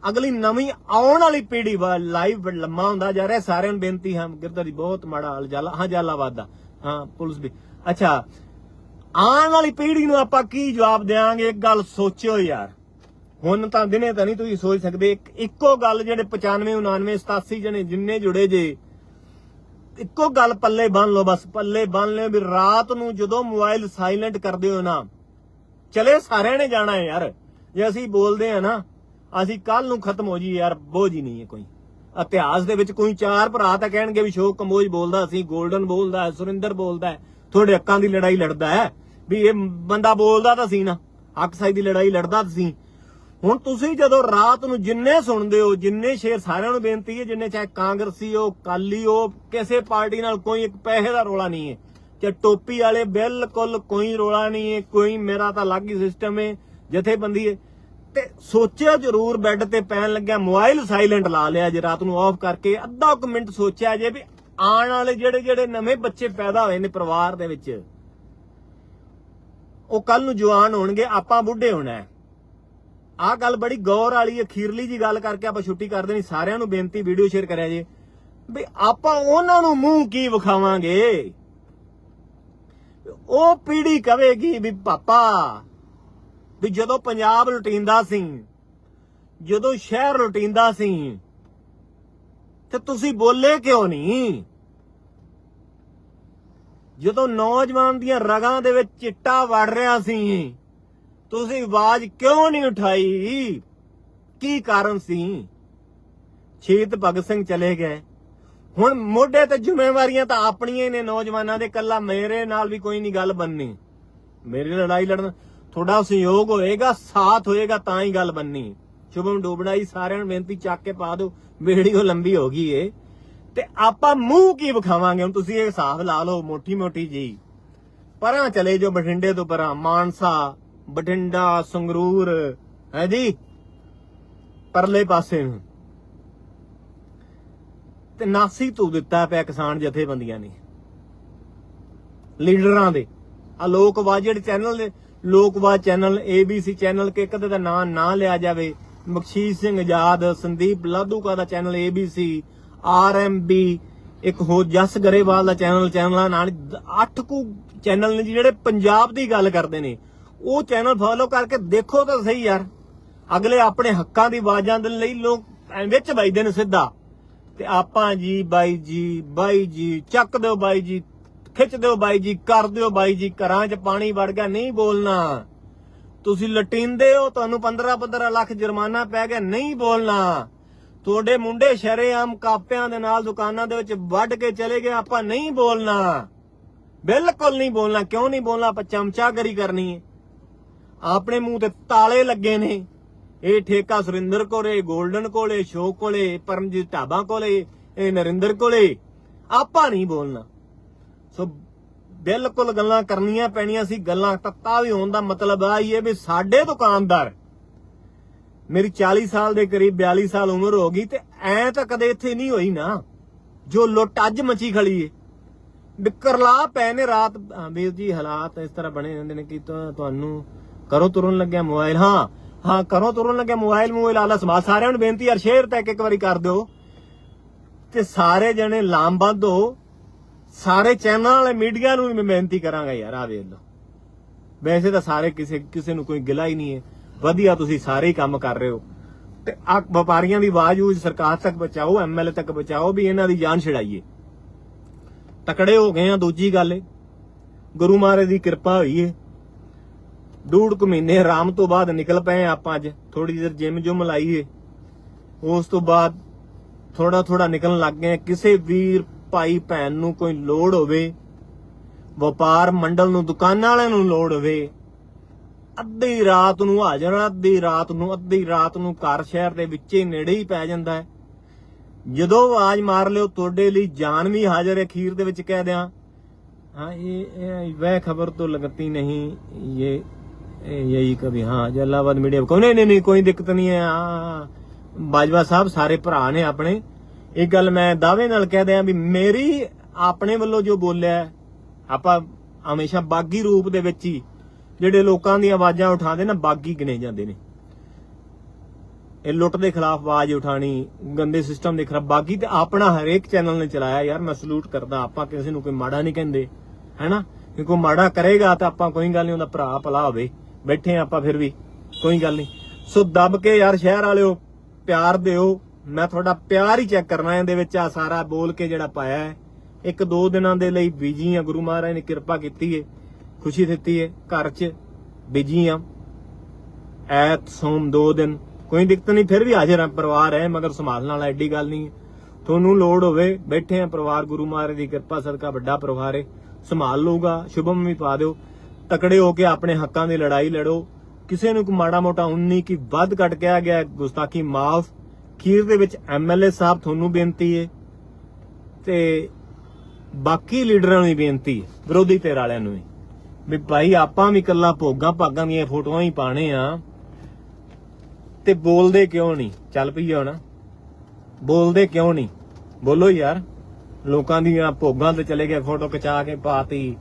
ਅਗਲੀ ਨਵੀਂ ਆਉਣ ਵਾਲੀ ਪੀੜ੍ਹੀ ਵਾ ਲਾਈਵ ਲੰਮਾ ਹੁੰਦਾ ਜਾ ਰਿਹਾ, ਸਾਰਿਆਂ ਨੂੰ ਬੇਨਤੀ ਹੈ ਗਿਰਦਾਰੀ ਬਹੁਤ ਮਾੜਾ ਹਾਲ ਜਾਲਾ ਹਾਂ ਜਾਲਾਵਾਦ ਦਾ। ਹਾਂ, ਪੁਲਿਸ ਵੀ। ਅੱਛਾ, ਆਉਣ ਵਾਲੀ ਪੀੜ੍ਹੀ ਨੂੰ ਆਪਾਂ ਕੀ ਜਵਾਬ ਦੇਾਂਗੇ ਇੱਕ ਗੱਲ ਸੋਚਿਓ ਯਾਰ। ਹੁਣ ਤਾਂ ਦਿਨੇ ਤਾਂ ਨਹੀਂ ਤੁਸੀਂ ਸੋਚ ਸਕਦੇ। ਇੱਕੋ ਗੱਲ ਜਿਹੜੇ 95 99 87 ਜਣੇ ਜਿੰਨੇ ਜੁੜੇ ਜੇ, ਇੱਕੋ ਗੱਲ ਪੱਲੇ ਬੰਨ ਲਓ ਬਸ, ਪੱਲੇ ਬੰਨ ਲਿਓ ਵੀ ਰਾਤ ਨੂੰ ਜਦੋਂ ਮੋਬਾਈਲ ਸਾਇਲੈਂਟ ਕਰਦੇ ਹੋ ਨਾ, ਚਲੇ ਸਾਰਿਆਂ ਨੇ ਜਾਣਾ ਯਾਰ। ਜੇ ਅਸੀਂ ਬੋਲਦੇ ਆ ਨਾ ਅਸੀਂ ਕੱਲ ਨੂੰ ਖਤਮ ਹੋ ਜੀ ਯਾਰ, ਬੋਝ ਹੀ ਨਹੀਂ ਹੈ ਕੋਈ। ਇਤਿਹਾਸ ਦੇ ਵਿੱਚ ਕੋਈ ਚਾਰ ਭਰਾ ਤਾਂ ਕਹਿਣਗੇ ਵੀ ਸ਼ੋਕ ਕੰਬੋਜ ਬੋਲਦਾ ਸੀ 골ਡਨ ਬੋਲਦਾ, ਸੁਰਿੰਦਰ ਬੋਲਦਾ ਤੁਹਾਡੇ ਹੱਕਾਂ ਦੀ ਲੜਾਈ ਲੜਦਾ ਹੈ, ਵੀ ਇਹ ਬੰਦਾ ਬੋਲਦਾ ਤਾਂ ਸੀ ਨਾ, ਹੱਕ ਸਾਈ ਦੀ ਲੜਾਈ ਲੜਦਾ ਸੀ। ਹੁਣ ਤੁਸੀਂ ਜਦੋਂ ਰਾਤ ਨੂੰ ਜਿੰਨੇ ਸੁਣਦੇ ਹੋ, ਜਿੰਨੇ ਸ਼ੇਰ ਸਾਰਿਆਂ ਨੂੰ ਬੇਨਤੀ ਹੈ, ਜਿੰਨੇ ਚਾਹੇ ਕਾਂਗਰਸੀ ਹੋ ਕਾਲੀ ਹੋ, ਕਿਸੇ ਪਾਰਟੀ ਨਾਲ ਕੋਈ ਇੱਕ ਪੈਸੇ ਦਾ ਰੋਲਾ ਨਹੀਂ ਹੈ, ਤੇ ਟੋਪੀ ਵਾਲੇ ਬਿਲਕੁਲ ਕੋਈ ਰੋਲਾ ਨਹੀਂ ਹੈ, ਕੋਈ ਮੇਰਾ ਤਾਂ ਅਲੱਗ ਹੀ ਸਿਸਟਮ ਹੈ, ਜਥੇਬੰਦੀ ਹੈ। ਤੇ ਸੋਚਿਆ ਜ਼ਰੂਰ ਬੈੱਡ ਤੇ ਪੈਣ ਲੱਗਿਆ, ਮੋਬਾਈਲ ਸਾਇਲੈਂਟ ਲਾ ਲਿਆ ਜੇ ਰਾਤ ਨੂੰ ਆਫ ਕਰਕੇ, ਅੱਧਾ ਕੁ ਮਿੰਟ ਸੋਚਿਆ ਜੇ ਵੀ ਆਉਣ ਵਾਲੇ ਜਿਹੜੇ ਜਿਹੜੇ ਨਵੇਂ ਬੱਚੇ ਪੈਦਾ ਹੋਏ ਨੇ ਪਰਿਵਾਰ ਦੇ ਵਿੱਚ, ਉਹ ਕੱਲ ਨੂੰ ਜਵਾਨ ਹੋਣਗੇ, ਆਪਾਂ ਬੁੱਢੇ ਹੋਣਾ ਹੈ। ਆਹ ਗੱਲ ਬੜੀ ਗੌਰ ਵਾਲੀ, ਅਖੀਰਲੀ ਜੀ ਗੱਲ ਕਰਕੇ ਆਪਾਂ ਛੁੱਟੀ ਕਰ ਦੇਣੀ, ਸਾਰਿਆਂ ਨੂੰ ਬੇਨਤੀ ਵੀਡੀਓ ਸ਼ੇਅਰ ਕਰਿਆ ਜੇ, ਵੀ ਆਪਾਂ ਉਹਨਾਂ ਨੂੰ ਮੂੰਹ ਕੀ ਵਿਖਾਵਾਂਗੇ? ਉਹ ਪੀੜੀ ਕਵੇਗੀ ਵੀ ਪਾਪਾ ਵੀ ਜਦੋਂ ਪੰਜਾਬ ਲੁਟਿੰਦਾ ਸੀ, ਜਦੋਂ ਸ਼ਹਿਰ ਲੁਟਿੰਦਾ ਸੀ, ਤੇ ਤੁਸੀਂ ਬੋਲੇ ਕਿਉਂ ਨਹੀਂ? ਜਦੋਂ ਨੌਜਵਾਨ ਦੀਆਂ ਰਗਾਂ ਦੇ ਵਿੱਚ ਚਿੱਟਾ ਵੜ ਰਿਹਾ ਸੀ, ਤੁਸੀਂ ਆਵਾਜ਼ ਕਿਉਂ ਨਹੀਂ ਉਠਾਈ? ਕੀ ਕਾਰਨ ਸੀ? ਸ਼ਹੀਦ ਭਗਤ ਸਿੰਘ ਚਲੇ ਗਏ। ਹੁਣ ਮੋਢੇ ਤੇ ਜ਼ਿੰਮੇਵਾਰੀਆਂ ਤਾਂ ਆਪਣੀਆਂ ਹੀ ਨੇ ਨੌਜਵਾਨਾਂ ਦੇ, ਕੱਲਾ ਮੇਰੇ ਨਾਲ ਵੀ ਕੋਈ ਨਹੀਂ ਗੱਲ ਬੰਨੀ ਮੇਰੀ ਲੜਾਈ ਲੜਨ ਤੁਹਾਡਾ ਸਹਿਯੋਗ ਹੋਏਗਾ, ਸਾਥ ਹੋਏਗਾ, ਤਾਂ ਹੀ ਗੱਲ ਬੰਨੀ। ਸ਼ੁਭਮ ਡੋਬੜਾਈ ਸਾਰਿਆਂ ਨੂੰ ਬੇਨਤੀ ਚੱਕ ਕੇ ਪਾ ਦਿਓ, ਵੀਡੀਓ ਲੰਬੀ ਹੋ ਗਈ ਏ। ਤੇ ਆਪਾਂ ਮੂੰਹ ਕੀ ਵਿਖਾਵਾਂਗੇ? ਹੁਣ ਤੁਸੀਂ ਇਹ ਹਿਸਾਬ ਲਾ ਲਓ ਮੋਟੀ ਮੋਟੀ ਜੀ। ਪਰਾਂ ਚਲੇ ਜੋ ਬਠਿੰਡੇ ਤੋਂ ਪਰਾਂ, ਮਾਨਸਾ, ਬਠਿੰਡਾ, ਸੰਗਰੂਰ, ਹੈ ਜੀ? ਪਰਲੇ ਪਾਸੇ ਨੂੰ। ਤੇ ਨਾਸੀ ਤੂੰ ਦਿੱਤਾ ਪਿਆ ਕਿਸਾਨ ਜਥੇਬੰਦੀਆਂ ਨੇ। ਲੀਡਰਾਂ ਦੇ। ਆ ਲੋਕਵਾਦ ਜਿਹੜੇ ਚੈਨਲ ਨੇ ਲੋਕਵਾਦ ਚੈਨਲ ABC ਚੈਨਲ, ਕਿ ਇੱਕ ਦਾ ਨਾਂ ਨਾ ਲਿਆ ਜਾਵੇ। ਬਖਸ਼ੀਸ਼ ਸਿੰਘ ਆਜ਼ਾਦ ਸੰਦੀਪ ਲਾਧੂਕਾ ਦਾ ਚੈਨਲ ABC RMB ਇੱਕ ਹੋ ਜਸ ਗਰੇਵਾਲ ਦਾ ਚੈਨਲ, ਚੈਨਲਾਂ ਨਾਲ 8 ਕੁ ਚੈਨਲ ਨੇ ਜਿਹੜੇ ਪੰਜਾਬ ਦੀ ਗੱਲ ਕਰਦੇ ਨੇ। ਉਹ ਚੈਨਲ ਫੋਲੋ ਕਰਕੇ ਦੇਖੋ ਤਾਂ ਸਹੀ ਯਾਰ। ਅਗਲੇ ਆਪਣੇ ਹੱਕਾਂ ਦੀ ਆਵਾਜ਼ਾਂ ਦੇ ਲਈ ਲੋਕ ਵਿੱਚ ਵੱਜਦੇ ਨੇ ਸਿੱਧਾ। ਤੇ ਆਪਾਂ ਜੀ ਬਾਈ ਜੀ ਬਾਈ ਜੀ, ਚੱਕ ਦਿਓ ਬਾਈ ਜੀ ਖਿੱਚ ਦਿਓ ਬਾਈ ਜੀ, ਕਰ ਦਿਓ ਬਾਈ ਜੀ, ਘਰਾਂ 'ਚ ਪਾਣੀ ਵੜ ਗਿਆ, ਨਹੀਂ ਬੋਲਣਾ। ਤੁਸੀਂ ਲਟਿੰਦੇ ਹੋ, ਤੁਹਾਨੂੰ 15 15 ਲੱਖ ਜੁਰਮਾਨਾ ਪੈ ਗਿਆ, ਨਹੀਂ ਬੋਲਣਾ। ਤੁਹਾਡੇ ਮੁੰਡੇ ਸ਼ਰੇਆਮ ਕਾਪਿਆਂ ਦੇ ਨਾਲ ਦੁਕਾਨਾਂ ਦੇ ਵਿੱਚ ਵੱਢ ਕੇ ਚਲੇ ਗਏ, ਆਪਾਂ ਨਹੀਂ ਬੋਲਣਾ। ਬਿਲਕੁਲ ਨਹੀਂ ਬੋਲਣਾ, ਕਿਉਂ ਨਹੀਂ ਬੋਲਣਾ, ਆਪਾਂ ਚਮਚਾਗਰੀ ਕਰਨੀ ਹੈ। ਆਪਣੇ ਮੂੰਹ ਤੇ ਤਾਲੇ ਲੱਗੇ ਨੇ। ਇਹ ਠੇਕਾ ਸੁਰਿੰਦਰ ਕੋਲੇ 골ਡਨ ਕੋਲੇ, ਸ਼ੋਕ ਕੋਲੇ, ਪਰਮਜੀਤ ਢਾਬਾ ਕੋਲੇ, ਇਹ ਨਰਿੰਦਰ ਕੋਲੇ। ਆਪਾਂ ਨਹੀਂ ਬੋਲਣਾ। ਸੋ ਬਿਲਕੁਲ ਗੱਲਾਂ ਕਰਨੀਆਂ ਪੈਣੀਆਂ ਸੀ, ਗੱਲਾਂ ਤੱਤਾ ਵੀ ਹੋਣ ਦਾ ਮਤਲਬ ਆ ਇਹ ਵੀ ਸਾਡੇ ਦੁਕਾਨਦਾਰ ਮੇਰੀ 40 ਸਾਲ ਦੇ ਕਰੀਬ 42 ਸਾਲ ਉਮਰ ਹੋ ਗਈ ਤੇ ਐ ਤਾਂ ਕਦੇ ਇੱਥੇ ਨਹੀਂ ਹੋਈ ਨਾ, ਜੋ ਲੁੱਟ ਅੱਜ ਮਚੀ ਖੜੀ ਏ। ਬਿਕਰਲਾ ਪੈ ਨੇ ਰਾਤ ਵੀਰ ਜੀ ਹਾਲਾਤ ਇਸ ਤਰ੍ਹਾਂ ਬਣੇ ਰਹਿੰਦੇ ਨੇ ਕਿ ਤੁਹਾਨੂੰ ਕਰੋ ਤੁਰਨ ਲੱਗਿਆ ਮੋਬਾਈਲ, ਹਾਂ ਹਾਂ ਕਰੋ ਤੁਰਨ ਲੱਗਿਆ ਮੋਬਾਈਲ ਮੋਬਾਈਲ ਆਲਾ ਸਮਾਜ ਸਾਰਿਆਂ ਨੂੰ ਬੇਨਤੀ ਯਾਰ, ਸ਼ੇਅਰ ਤੱਕ ਇੱਕ ਵਾਰੀ ਕਰ ਦਿਓ। ਤੇ ਸਾਰੇ ਜਣੇ ਲਾਮਬੰਦ ਹੋ ਸਾਰੇ ਚੈਨਲ ਵਾਲੇ ਮੀਡੀਆ ਨੂੰ ਵੀ ਮੈਂ ਬੇਨਤੀ ਕਰਾਂਗਾ ਯਾਰ ਆ ਵੇਖ ਲਓ। ਵੈਸੇ ਤਾਂ ਸਾਰੇ ਕਿਸੇ ਕਿਸੇ ਨੂੰ ਕੋਈ ਗਿਲਾ ਹੀ ਨਹੀਂ ਹੈ। ਵਧੀਆ ਤੁਸੀਂ ਸਾਰੇ ਹੀ ਕੰਮ ਕਰ ਰਹੇ ਹੋ। ਤੇ ਆ ਵਪਾਰੀਆਂ ਦੀ ਆਵਾਜ਼ ਉਹ ਸਰਕਾਰ ਤੱਕ ਬਚਾਓ ਐਮਐਲਏ ਤੱਕ ਬਚਾਓ ਵੀ ਇਹਨਾਂ ਦੀ ਜਾਨ ਛਡਾਈਏ। ਤਕੜੇ ਹੋ ਗਏ ਆ, ਦੂਜੀ ਗੱਲ ਏ। ਗੁਰੂ ਮਹਾਰਾਜ ਦੀ ਕਿਰਪਾ ਹੋਈ ਏ। ਡੂੜ ਕੁ ਮਹੀਨੇ ਆਰਾਮ ਤੋਂ ਬਾਅਦ ਨਿਕਲ ਪਏ ਆਪਾਂ ਅੱਜ। ਥੋੜੀ ਜਿਹੀ ਜਿਮ ਜੁਮ ਲਾਈਏ ਉਸ ਤੋਂ ਬਾਅਦ ਥੋੜਾ ਥੋੜਾ ਨਿਕਲਣ ਲੱਗ ਗਏ ਕਿਸੇ ਵੀਰ ਭਾਈ ਭੈਣ ਨੂੰ ਕੋਈ ਲੋੜ ਹੋਵੇ ਵਪਾਰ ਮੰਡਲ ਨੂੰ ਦੁਕਾਨਾਂ ਵਾਲਿਆਂ ਨੂੰ ਲੋੜ ਹੋਵੇ ਅੱਧੀ ਰਾਤ ਨੂੰ ਆ ਜਾਣਾ ਅੱਧੀ ਰਾਤ ਨੂੰ ਅੱਧੀ ਰਾਤ ਨੂੰ ਘਰ ਸ਼ਹਿਰ ਦੇ ਵਿੱਚ ਹੀ ਨੇੜੇ ਹੀ ਪੈ ਜਾਂਦਾ ਹੈ ਜਦੋਂ ਆਵਾਜ਼ ਮਾਰ ਲਿਓ ਤੁਹਾਡੇ ਲਈ ਜਾਨ ਵੀ ਹਾਜ਼ਰ ਹੈ ਖੀਰ ਦੇ ਵਿੱਚ ਕਹਿ ਦਿਆਂ हाँ ये, ये वह खबर तो लगती नहीं ये ये- यही कभी हाँ जलालाबाद मीडिया को नहीं नहीं नहीं कोई दिक्कत नहीं है हाँ ਬਾਜਵਾ ਸਾਹਿਬ ਸਾਰੇ ਭਰਾ ਨੇ ਆਪਣੇ ਇਹ ਗੱਲ ਮੈਂ ਦਾਅਵੇ ਨਾਲ ਕਹਿ ਦਿਆਂ ਵੀ ਮੇਰੀ ਆਪਣੇ ਵੱਲੋਂ ਜੋ ਬੋਲਿਆ, ਆਪਾਂ ਹਮੇਸ਼ਾ ਬਾਗੀ ਰੂਪ ਦੇ ਵਿੱਚ ਹੀ ਜਿਹੜੇ ਲੋਕਾਂ ਦੀਆਂ ਆਵਾਜ਼ਾਂ ਉਠਾਉਂਦੇ ਨਾ, ਬਾਗੀ ਗਿਣੇ ਜਾਂਦੇ ਨੇ। ਇਹ ਲੁੱਟ ਦੇ ਖਿਲਾਫ ਆਵਾਜ਼ ਉਠਾਣੀ ਗੰਦੇ ਸਿਸਟਮ ਦੇ ਖਿਲਾਫ ਬਾਗੀ ਤੇ ਆਪਣਾ ਹਰੇਕ ਚੈਨਲ ਨੇ ਚਲਾਇਆ, ਯਾਰ ਮੈਂ ਸਲੂਟ ਕਰਦਾ, ਆਪਾਂ ਕਿਸੇ ਨੂੰ ਕੋਈ ਮਾੜਾ ਨਹੀਂ ਕਹਿੰਦੇ, ਹੈਨਾ? ਕਿ ਕੋਈ ਮਾੜਾ ਕਰੇਗਾ ਤਾਂ ਆਪਾਂ ਕੋਈ ਗੱਲ ਨਹੀਂ, ਉਹਦਾ ਭਰਾ ਭਲਾ ਹੋਵੇ। ਬੈਠੇ ਆਪਾਂ ਫਿਰ ਵੀ, ਕੋਈ ਗੱਲ ਨਹੀਂ। ਸੋ ਦੱਬ ਕੇ ਯਾਰ ਸ਼ਹਿਰ ਵਾਲਿਓ, ਪਿਆਰ ਦਿਓ। ਮੈਂ ਤੁਹਾਡਾ ਪਿਆਰ ਹੀ ਚੈੱਕ ਕਰਨਾ ਇਹਦੇ ਵਿੱਚ ਆ ਸਾਰਾ ਬੋਲ ਕੇ ਜਿਹੜਾ ਪਾਇਆ ਹੈ। ਇੱਕ ਦੋ ਦਿਨਾਂ ਦੇ ਲਈ ਬੀਜੀ ਆ ਗੁਰੂ ਮਹਾਰਾਜ ਨੇ ਕਿਰਪਾ ਕੀਤੀ ਏ, ਖੁਸ਼ੀ ਦਿੱਤੀ ਏ, ਘਰ 'ਚ ਬੀਜੀ ਆ ਐਤ, ਸੋਮ ਦੋ ਦਿਨ, ਕੋਈ ਦਿੱਕਤ ਨਹੀਂ, ਫਿਰ ਵੀ ਹਾਜ਼ਰ ਆ ਪਰਿਵਾਰ ਹੈ, ਮਗਰ ਸੰਭਾਲਣ ਵਾਲਾ ਐਡੀ ਗੱਲ ਨਹੀਂ ਤੁਹਾਨੂੰ ਲੋੜ ਹੋਵੇ, ਬੈਠੇ ਆ ਪਰਿਵਾਰ, ਗੁਰੂ ਮਹਾਰਾਜ ਦੀ ਕਿਰਪਾ, ਸਦਕਾ ਵੱਡਾ ਪਰਿਵਾਰ ਏ, ਸੰਭਾਲ ਲਊਗਾ, ਸ਼ੁਭਮ ਵੀ ਪਾ ਦਿਓ। ਤਕੜੇ ਹੋ ਕੇ ਆਪਣੇ ਹੱਕਾਂ ਦੀ ਲੜਾਈ ਲੜੋ। ਕਿਸੇ ਨੂੰ ਮਾੜਾ ਮੋਟਾ ਉਨੀ ਕੀ ਵੱਧ ਕੱਟ ਕਿਹਾ ਗਿਆ, ਗੁਸਤਾਖੀ ਮਾਫ। ਖੀਰ ਦੇ ਵਿੱਚ ਐਮਐਲਏ ਸਾਹਿਬ ਤੁਹਾਨੂੰ ਬੇਨਤੀ ਹੈ ਤੇ ਬਾਕੀ ਲੀਡਰਾਂ ਨੂੰ ਵੀ ਬੇਨਤੀ ਹੈ ਵਿਰੋਧੀ ਧਿਰ ਵਾਲਿਆਂ ਨੂੰ ਵੀ ਵੀ ਭਾਈ ਆਪਾਂ ਵੀ ਕੱਲਾ ਭੋਗਾਂ ਭਾਗਾਂ ਦੀਆਂ ਫੋਟੋਆਂ ਹੀ ਪਾਣੇ ਆ ਤੇ ਬੋਲਦੇ ਕਿਉਂ ਨਹੀਂ? ਚੱਲ ਪਈ ਹੁਣ। ਬੋਲਦੇ ਕਿਉਂ ਨਹੀਂ? ਬੋਲੋ ਯਾਰ। ਲੋਕਾਂ ਦੀਆਂ ਭੋਗਾਂ ਤੇ ਚਲੇ ਗਏ, ਫੋਟੋ ਖਿਚਾ ਕੇ ਪਾਤੀ।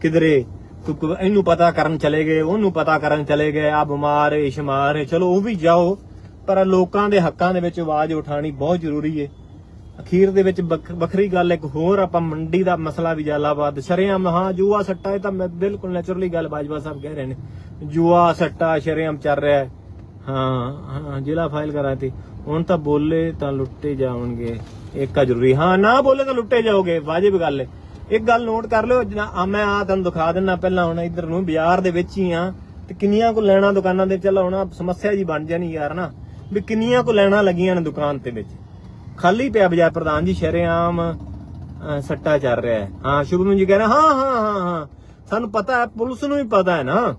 ਕਿਧਰੇ ਕੋਈ- ਇਹਨੂੰ ਪਤਾ ਕਰਨ ਚਲੇ ਗਏ, ਉਹਨੂੰ ਪਤਾ ਕਰਨ ਚਲੇ ਗਏ ਆ ਬਿਮਾਰ ਏ, ਸ਼ਮਾਰ ਚਲੋ ਉਹ ਵੀ ਜਾਓ। ਪਰ ਲੋਕਾਂ ਦੇ ਹੱਕਾਂ ਦੇ ਵਿੱਚ ਆਵਾਜ਼ ਉਠਾਣੀ ਬਹੁਤ ਜ਼ਰੂਰੀ ਏ। ਅਖੀਰ ਦੇ ਵਿੱਚ ਵੱਖ- ਵੱਖਰੀ ਗੱਲ ਇੱਕ ਹੋਰ ਆਪਾਂ ਮੰਡੀ ਦਾ ਮਸਲਾ ਵੀ ਜਲਾਲਾਬਾਦ, ਸ਼ਰੇਆਮ ਹਾਂ, ਜੂਆ ਸੱਟਾ, ਇਹ ਤਾਂ ਮੈਂ ਬਿਲਕੁਲ ਨੈਚੁਰਲੀ ਗੱਲ ਬਾਜਵਾ ਸਾਹਿਬ ਕਹਿ ਰਹੇ ਨੇ। ਜੂਆ ਸੱਟਾ ਸ਼ਰੇਆਮ ਚੱਲ ਰਿਹਾ ਹੈ। ਹਾਂ ਹਾਂ, ਜ਼ਿਲ੍ਹਾ ਫਾਈਲ ਕਰਾਤੀ ਹੁਣ ਤਾਂ ਬੋਲੇ ਤਾਂ ਲੁੱਟੇ ਜਾਣਗੇ ਇੱਕਾ ਜ਼ਰੂਰੀ ਹਾਂ। ਨਾ ਬੋਲੇ ਤਾਂ ਲੁੱਟੇ ਜਾਓਗੇ, ਵਾਜਿਬ ਗੱਲ ਹੈ। ਇੱਕ ਗੱਲ ਨੋਟ ਕਰ ਲਿਓ, ਜਿੱਦਾਂ ਆ ਮੈਂ ਆ ਤੁਹਾਨੂੰ ਦਿਖਾ ਦਿੰਨਾ ਪਹਿਲਾਂ ਹੁਣ ਇੱਧਰ ਨੂੰ, ਬਾਜ਼ਾਰ ਦੇ ਵਿੱਚ ਹੀ ਆ ਤੇ ਕਿੰਨੀਆਂ ਕੋ ਲੈਣਾ ਦੁਕਾਨਾਂ ਦੇ ਚੱਲ ਹੁਣ ਸਮੱਸਿਆ ਜੀ ਬਣ ਜਾਣੀ ਯਾਰ ਨਾ। ਵੀ ਕਿੰਨੀਆਂ ਕੋ ਲੈਣਾ ਲੱਗੀਆਂ ਨੇ ਦੁਕਾਨ ਤੇ ਵਿੱਚ। ਖਾਲੀ ਪਿਆ ਬਾਜ਼ਾਰ ਪ੍ਰਧਾਨ ਜੀ ਸ਼ਰੇਆਮ ਸੱਟਾ ਚੱਲ ਰਿਹਾ ਹੈ। ਹਾਂ ਸ਼ੁਭਮ ਜੀ ਕਹਿ ਰਹੇ, ਹਾਂ ਹਾਂ ਹਾਂ ਹਾਂ। ਸਾਨੂੰ ਪਤਾ ਹੈ, ਪੁਲਿਸ ਨੂੰ ਵੀ ਪਤਾ ਹੈ ਨਾ।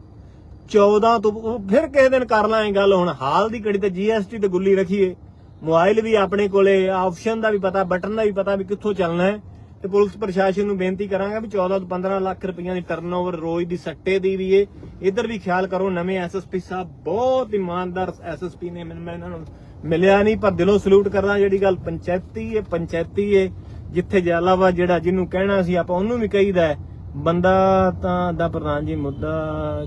14 ਤੋਂ ਫਿਰ ਕਿਸੇ ਦਿਨ ਕਰ ਲਾਂਗੇ ਗੱਲ ਹੁਣ। ਹਾਲ ਦੀ ਘੜੀ ਤੇ ਜੀਐਸਟੀ ਤੇ ਗੁੱਲੀ ਰੱਖੀਏ। ਮੋਬਾਈਲ ਵੀ ਆਪਣੇ ਕੋਲੇ, ਆਪਸ਼ਨ ਦਾ ਵੀ ਪਤਾ, ਬਟਨ ਦਾ ਵੀ ਪਤਾ ਵੀ ਕਿੱਥੋਂ ਚੱਲਣਾ ਹੈ। ਤੇ ਪੁਲਿਸ ਪ੍ਰਸ਼ਾਸਨ ਨੂੰ ਬੇਨਤੀ ਕਰਾਂਗਾ ਵੀ 14 ਤੋਂ 15 ਲੱਖ ਰੁਪਈਆ ਦੀ ਟਰਨਓਵਰ ਰੋਜ਼ ਦੀ ਸੱਟੇ ਦੀ ਵੀ ਏ। ਇਧਰ ਵੀ ਖਿਆਲ ਕਰੋ, ਨਵੇਂ ਐਸਐਸਪੀ ਸਾਹਿਬ ਬਹੁਤ ਇਮਾਨਦਾਰ ਐਸਐਸਪੀ ਨੇ ਮੈਨੂੰ ਮੈਂ ਇਹਨਾਂ ਨੂੰ ਮਿਲਿਆ ਨਹੀਂ, ਪਰ ਦਿਲੋਂ ਸਲੂਟ ਕਰਦਾ ਜਿਹੜੀ ਗੱਲ ਪੰਚਾਇਤੀ ਏ ਪੰਚਾਇਤੀ ਏ। ਜਿੱਥੇ ਜਲਾਵਾ ਜਿਹੜਾ ਜਿਹਨੂੰ ਕਹਿਣਾ ਸੀ, ਆਪਾਂ ਉਹਨੂੰ ਵੀ ਕਹੀਦਾ ਹੈ। ਬੰਦਾ ਤਾਂ ਦਾ ਪ੍ਰਧਾਨ ਜੀ, ਮੁੱਦਾ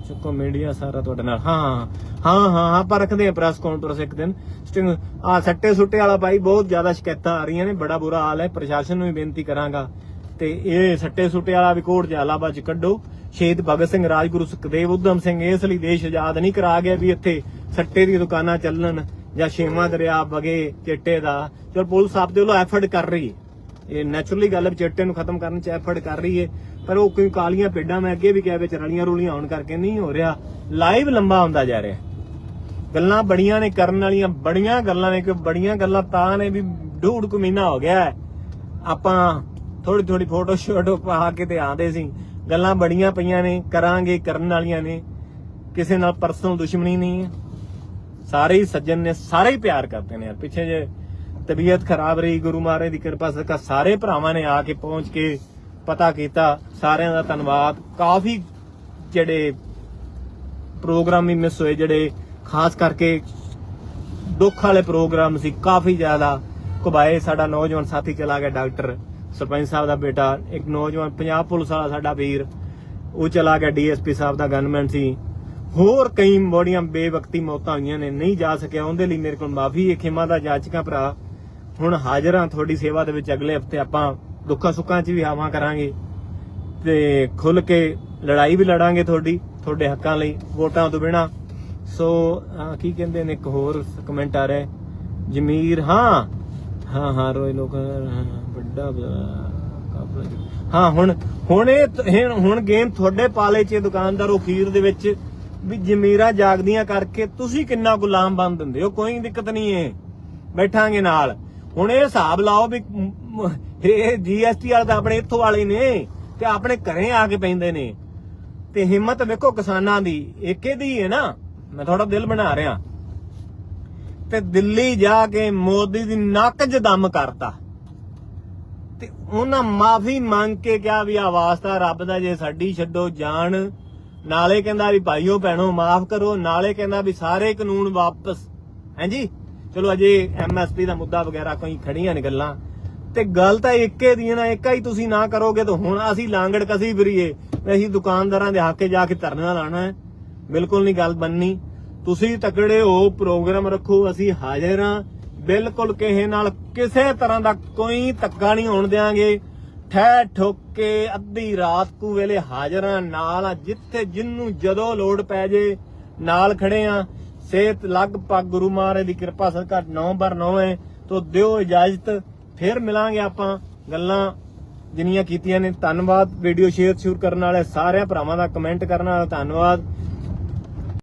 ਚੁੱਕੋ ਮੀਡੀਆ ਸਾਰਾ ਤੁਹਾਡੇ ਨਾਲ। ਹਾਂ ਹਾਂ ਹਾਂ ਆਪਾਂ ਰੱਖਦੇ ਆ ਪ੍ਰੈਸ ਕਾਨਫਰੰਸ ਇੱਕ ਦਿਨ। ਸਟਿੰਗ ਆ ਸੱਟੇ ਸੁੱਟੇ ਵਾਲਾ ਭਾਈ, ਬਹੁਤ ਜ਼ਿਆਦਾ ਸ਼ਿਕਾਇਤਾਂ ਆ ਰਹੀਆਂ ਨੇ, ਬੜਾ ਬੁਰਾ ਹਾਲ ਹੈ। ਪ੍ਰਸ਼ਾਸਨ ਨੂੰ ਵੀ ਬੇਨਤੀ ਕਰਾਂਗਾ। ਤੇ ਇਹ ਸੱਟੇ ਸੁੱਟੇ ਵਾਲਾ ਵੀ ਕੋਰਟ ਜਲਾਲਾਬਾਦ ਚ ਕੱਢੋ। ਸ਼ਹੀਦ ਭਗਤ ਸਿੰਘ, ਰਾਜਗੁਰੂ ਸੁਖਦੇਵ ਉਦਮ ਸਿੰਘ, ਇਸ ਲਈ ਦੇਸ਼ ਆਜ਼ਾਦ ਨਹੀਂ ਕਰਾ ਗਿਆ ਵੀ ਇੱਥੇ ਸੱਟੇ ਦੀ ਦੁਕਾਨਾਂ ਚੱਲਣ ਜਾਂ ਛੇਵਾਂ ਦਰਿਆ ਵਗੇ ਚਿੱਟੇ ਦਾ। ਚਲ ਪੁਲਿਸ ਆਪ ਦੇ ਵੱਲੋਂ ਐਫਰਟ ਕਰ ਰਹੀ ਹੈ। ਇਹ ਨੈਚੁਰਲੀ ਗੱਲ ਹੈ ਚਿੱਟੇ ਨੂੰ ਖਤਮ ਕਰਨ ਚ ਐਫਰਟ ਕਰ ਰਹੀ ਹੈ। ਪਰ ਉਹ ਕੋਈ ਕਾਲੀਆਂ ਪੇਡਾਂ ਮੈਂ ਅੱਗੇ ਵੀ ਕਿਹਾ ਵਿੱਚ ਰਲੀਆਂ ਰੂਲੀਆਂ ਹੋਣ ਕਰਕੇ ਨਹੀਂ ਹੋ ਰਿਹਾ। ਲਾਈਵ ਲੰਬਾ ਹੁੰਦਾ ਜਾ ਰਿਹਾ। ਗੱਲਾਂ ਬੜੀਆਂ ਨੇ, ਕਰਨ ਵਾਲੀਆਂ ਬੜੀਆਂ ਗੱਲਾਂ ਨੇ, ਕਿ ਬੜੀਆਂ ਗੱਲਾਂ ਤਾਂ ਨੇ ਵੀ ਡੂਢ ਕੁ ਮਹੀਨਾ ਹੋ ਗਿਆ ਆਪਾਂ ਥੋੜੀ ਥੋੜੀ ਫੋਟੋ ਸ਼ੋਟੋ ਪਾ ਕੇ ਤੇ ਆਂਦੇ ਸੀ। ਗੱਲਾਂ ਬੜੀਆਂ ਪਈਆਂ ਨੇ, ਕਰਾਂਗੇ, ਕਰਨ ਵਾਲੀਆਂ ਨੇ। ਕਿਸੇ ਨਾਲ ਪਰਸਨਲ ਦੁਸ਼ਮਣੀ ਨਹੀਂ ਹੈ। ਸਾਰੇ ਹੀ ਸੱਜਣ ਨੇ, ਸਾਰੇ ਹੀ ਪਿਆਰ ਕਰਦੇ ਨੇ ਯਾਰ। ਪਿੱਛੇ ਜੇ ਤਬੀਅਤ ਖਰਾਬ ਰਹੀ, ਗੁਰੂ ਮਹਾਰਾਜ ਦੀ ਕਿਰਪਾ ਸਦਕਾ ਸਾਰੇ ਭਰਾਵਾਂ ਨੇ ਆ ਕੇ ਪਹੁੰਚ ਕੇ ਪਤਾ ਕੀਤਾ। ਸਾਰਿਆਂ ਦਾ ਧੰਨਵਾਦ। ਕਾਫੀ ਜਿਹੜੇ ਪ੍ਰੋਗਰਾਮ ਹੀ ਮਿਸ ਹੋਏ, ਜਿਹੜੇ ਖਾਸ ਕਰਕੇ ਦੁੱਖ ਵਾਲੇ ਪ੍ਰੋਗਰਾਮ ਸੀ, ਕਾਫੀ ਜ਼ਿਆਦਾ ਕੁਬਾਏ ਸਾਡਾ ਨੌਜਵਾਨ ਸਾਥੀ ਚਲਾ ਗਿਆ ਡਾਕਟਰ ਸਰਪੰਚ ਸਾਹਿਬ ਦਾ ਬੇਟਾ। ਇੱਕ ਨੌਜਵਾਨ ਪੰਜਾਬ ਪੁਲਿਸ ਵਾਲਾ ਸਾਡਾ ਵੀਰ, ਉਹ ਚਲਾ ਗਿਆ ਡੀਐਸਪੀ ਸਾਹਿਬ ਦਾ ਗਨਮੈਨ ਸੀ। ਹੋਰ ਕਈ ਬੜੀਆਂ ਬੇਵਕਤੀ ਮੌਤਾਂ ਹੋਈਆਂ ਨੇ, ਨਹੀਂ ਜਾ ਸਕਿਆ। ਉਹਦੇ ਲਈ ਮੇਰੇ ਕੋਲ ਮਾਫੀ ਹੈ ਖਿਮਾ ਦਾ ਜਾਚਕਾਂ ਭਰਾ। ਹੁਣ ਹਾਜ਼ਰ ਹਾਂ ਤੁਹਾਡੀ ਸੇਵਾ ਦੇ ਵਿੱਚ ਅਗਲੇ ਹਫ਼ਤੇ ਆਪਾਂ ਦੁੱਖਾਂ ਸੁੱਖਾਂ 'ਚ ਵੀ ਆਵਾਂ ਕਰਾਂਗੇ ਤੇ ਖੁੱਲ ਕੇ ਲੜਾਈ ਵੀ ਲੜਾਂਗੇ ਤੁਹਾਡੀ, ਤੁਹਾਡੇ ਹੱਕਾਂ ਲਈ, ਵੋਟਾਂ ਤੋਂ ਬਿਨਾ। ਸੋ ਕੀ ਕਹਿੰਦੇ ਨੇ ਇੱਕ ਹੋਰ ਕਮੈਂਟ ਆ ਰਿਹਾ ਜਮੀਰ, ਹਾਂ। ਹਾਂ ਹਾਂ, ਰੋਏ ਲੋਕ ਵੱਡਾ ਬ- ਹਾਂ, ਹੁਣ ਹੁਣ ਇਹ ਹੁਣ- ਗੇਮ ਤੁਹਾਡੇ ਪਾਲੇ 'ਚ ਦੁਕਾਨਦਾਰੋ ਖੀਰ ਦੇ ਵਿੱਚ ਵੀ ਜ਼ਮੀਰਾਂ ਜਾਗਦੀਆਂ ਕਰਕੇ ਤੁਸੀਂ ਕਿੰਨਾ ਗੁਲਾਮ ਬਣ ਦਿੰਦੇ ਹੋ? ਕੋਈ ਦਿੱਕਤ ਨਹੀਂ ਏ ਬੈਠਾਂਗੇ ਨਾਲ। ਹੁਣ ਇਹ ਹਿਸਾਬ ਲਾਓ ਵੀ ਇਹ ਜੀਐਸਟੀ ਵਾਲੇ ਤਾਂ ਆਪਣੇ ਇੱਥੋਂ ਵਾਲੇ ਨੇ ਤੇ ਆਪਣੇ ਘਰੇ ਆ ਕੇ ਪੈਂਦੇ ਨੇ। ਤੇ ਹਿੰਮਤ ਵੇਖੋ ਕਿਸਾਨਾਂ ਦੀ, ਏਕੇ ਦੀ ਹੈ ਨਾ। ਮੈਂ ਥੋੜਾ ਦਿਲ ਬਣਾ ਰਿਹਾ। ਤੇ ਦਿੱਲੀ ਜਾ ਕੇ ਮੋਦੀ ਦੀ ਨੱਕ 'ਚ ਦਮ ਕਰਤਾ। ਤੇ ਉਹਨਾਂ ਮਾਫੀ ਮੰਗ ਕੇ ਕਿਹਾ ਵੀ ਆ ਵਾਸਤਾ ਰੱਬ ਦਾ ਜੇ ਸਾਡੀ ਛੱਡੋ ਜਾਣ ਨਾਲੇ ਕਹਿੰਦਾ ਵੀ ਭਾਈਓ ਭੈਣੋ ਮਾਫ ਕਰੋ, ਨਾਲੇ ਕਹਿੰਦਾ ਵੀ ਸਾਰੇ ਕਾਨੂੰਨ ਵਾਪਸ। ਹਾਂਜੀ ਚਲੋ ਅਜੇ ਐਮਐਸਪੀ ਦਾ ਮੁੱਦਾ ਵਗੈਰਾ ਕੋਈ ਖੜੀਆਂ ਨੇ ਗੱਲਾਂ। ਤੇ ਗੱਲ ਤਾਂ ਇੱਕੇ ਦੀ ਨਾ, ਇੱਕਾ ਹੀ ਤੁਸੀਂ ਨਾ ਕਰੋਗੇ ਤਾਂ ਹੁਣ ਅਸੀਂ ਲਾਂਗੜ ਕਸੀ ਫਿਰੀਏ ਅਸੀਂ ਦੁਕਾਨਦਾਰਾਂ ਦੇ ਹੱਕੇ ਜਾ ਕੇ ਧਰਨਾ ਲਾਣਾ ਹੈ। ਬਿਲਕੁਲ ਨਹੀਂ ਗੱਲ ਬੰਨੀ। ਤੁਸੀਂ ਤਕੜੇ ਹੋ, ਪ੍ਰੋਗਰਾਮ ਰੱਖੋ, ਅਸੀਂ ਹਾਜ਼ਰ ਹਾਂ। ਬਿਲਕੁਲ ਕਿਸੇ ਨਾਲ ਕਿਸੇ ਤਰ੍ਹਾਂ ਦਾ ਕੋਈ ਧੱਕਾ ਨਹੀਂ ਹੋਣ ਦੇਾਂਗੇ ਠਹਿ ਠੋਕ ਕੇ ਅੱਧੀ ਰਾਤ ਕੂ ਵੇਲੇ ਹਾਜ਼ਰ ਹਾਂ, ਨਾਲ ਆ ਜਿੱਥੇ ਜਿੰਨੂੰ ਜਦੋਂ ਲੋੜ ਪੈ ਜੇ, ਨਾਲ ਖੜੇ ਆ ਸਿਹਤ ਲਗਭਗ ਗੁਰੂ ਮਹਾਰਾਜ ਦੀ ਕਿਰਪਾ ਸਦਕਾ 9 ਬਰ 9 ਹੈ, ਤੋ ਦਿਓ ਇਜਾਜ਼ਤ। ਫਿਰ ਮਿਲਾਂਗੇ ਆਪਾਂ ਗੱਲਾਂ ਜਿੰਨੀਆਂ ਕੀਤੀਆਂ ਨੇ। ਧੰਨਵਾਦ ਵੀਡੀਓ ਸ਼ੇਅਰ ਸ਼ੂਰ ਕਰਨ ਵਾਲੇ ਸਾਰਿਆਂ ਭਰਾਵਾਂ ਦਾ ਕਮੈਂਟ ਕਰਨ ਵਾਲਾ, ਧੰਨਵਾਦ।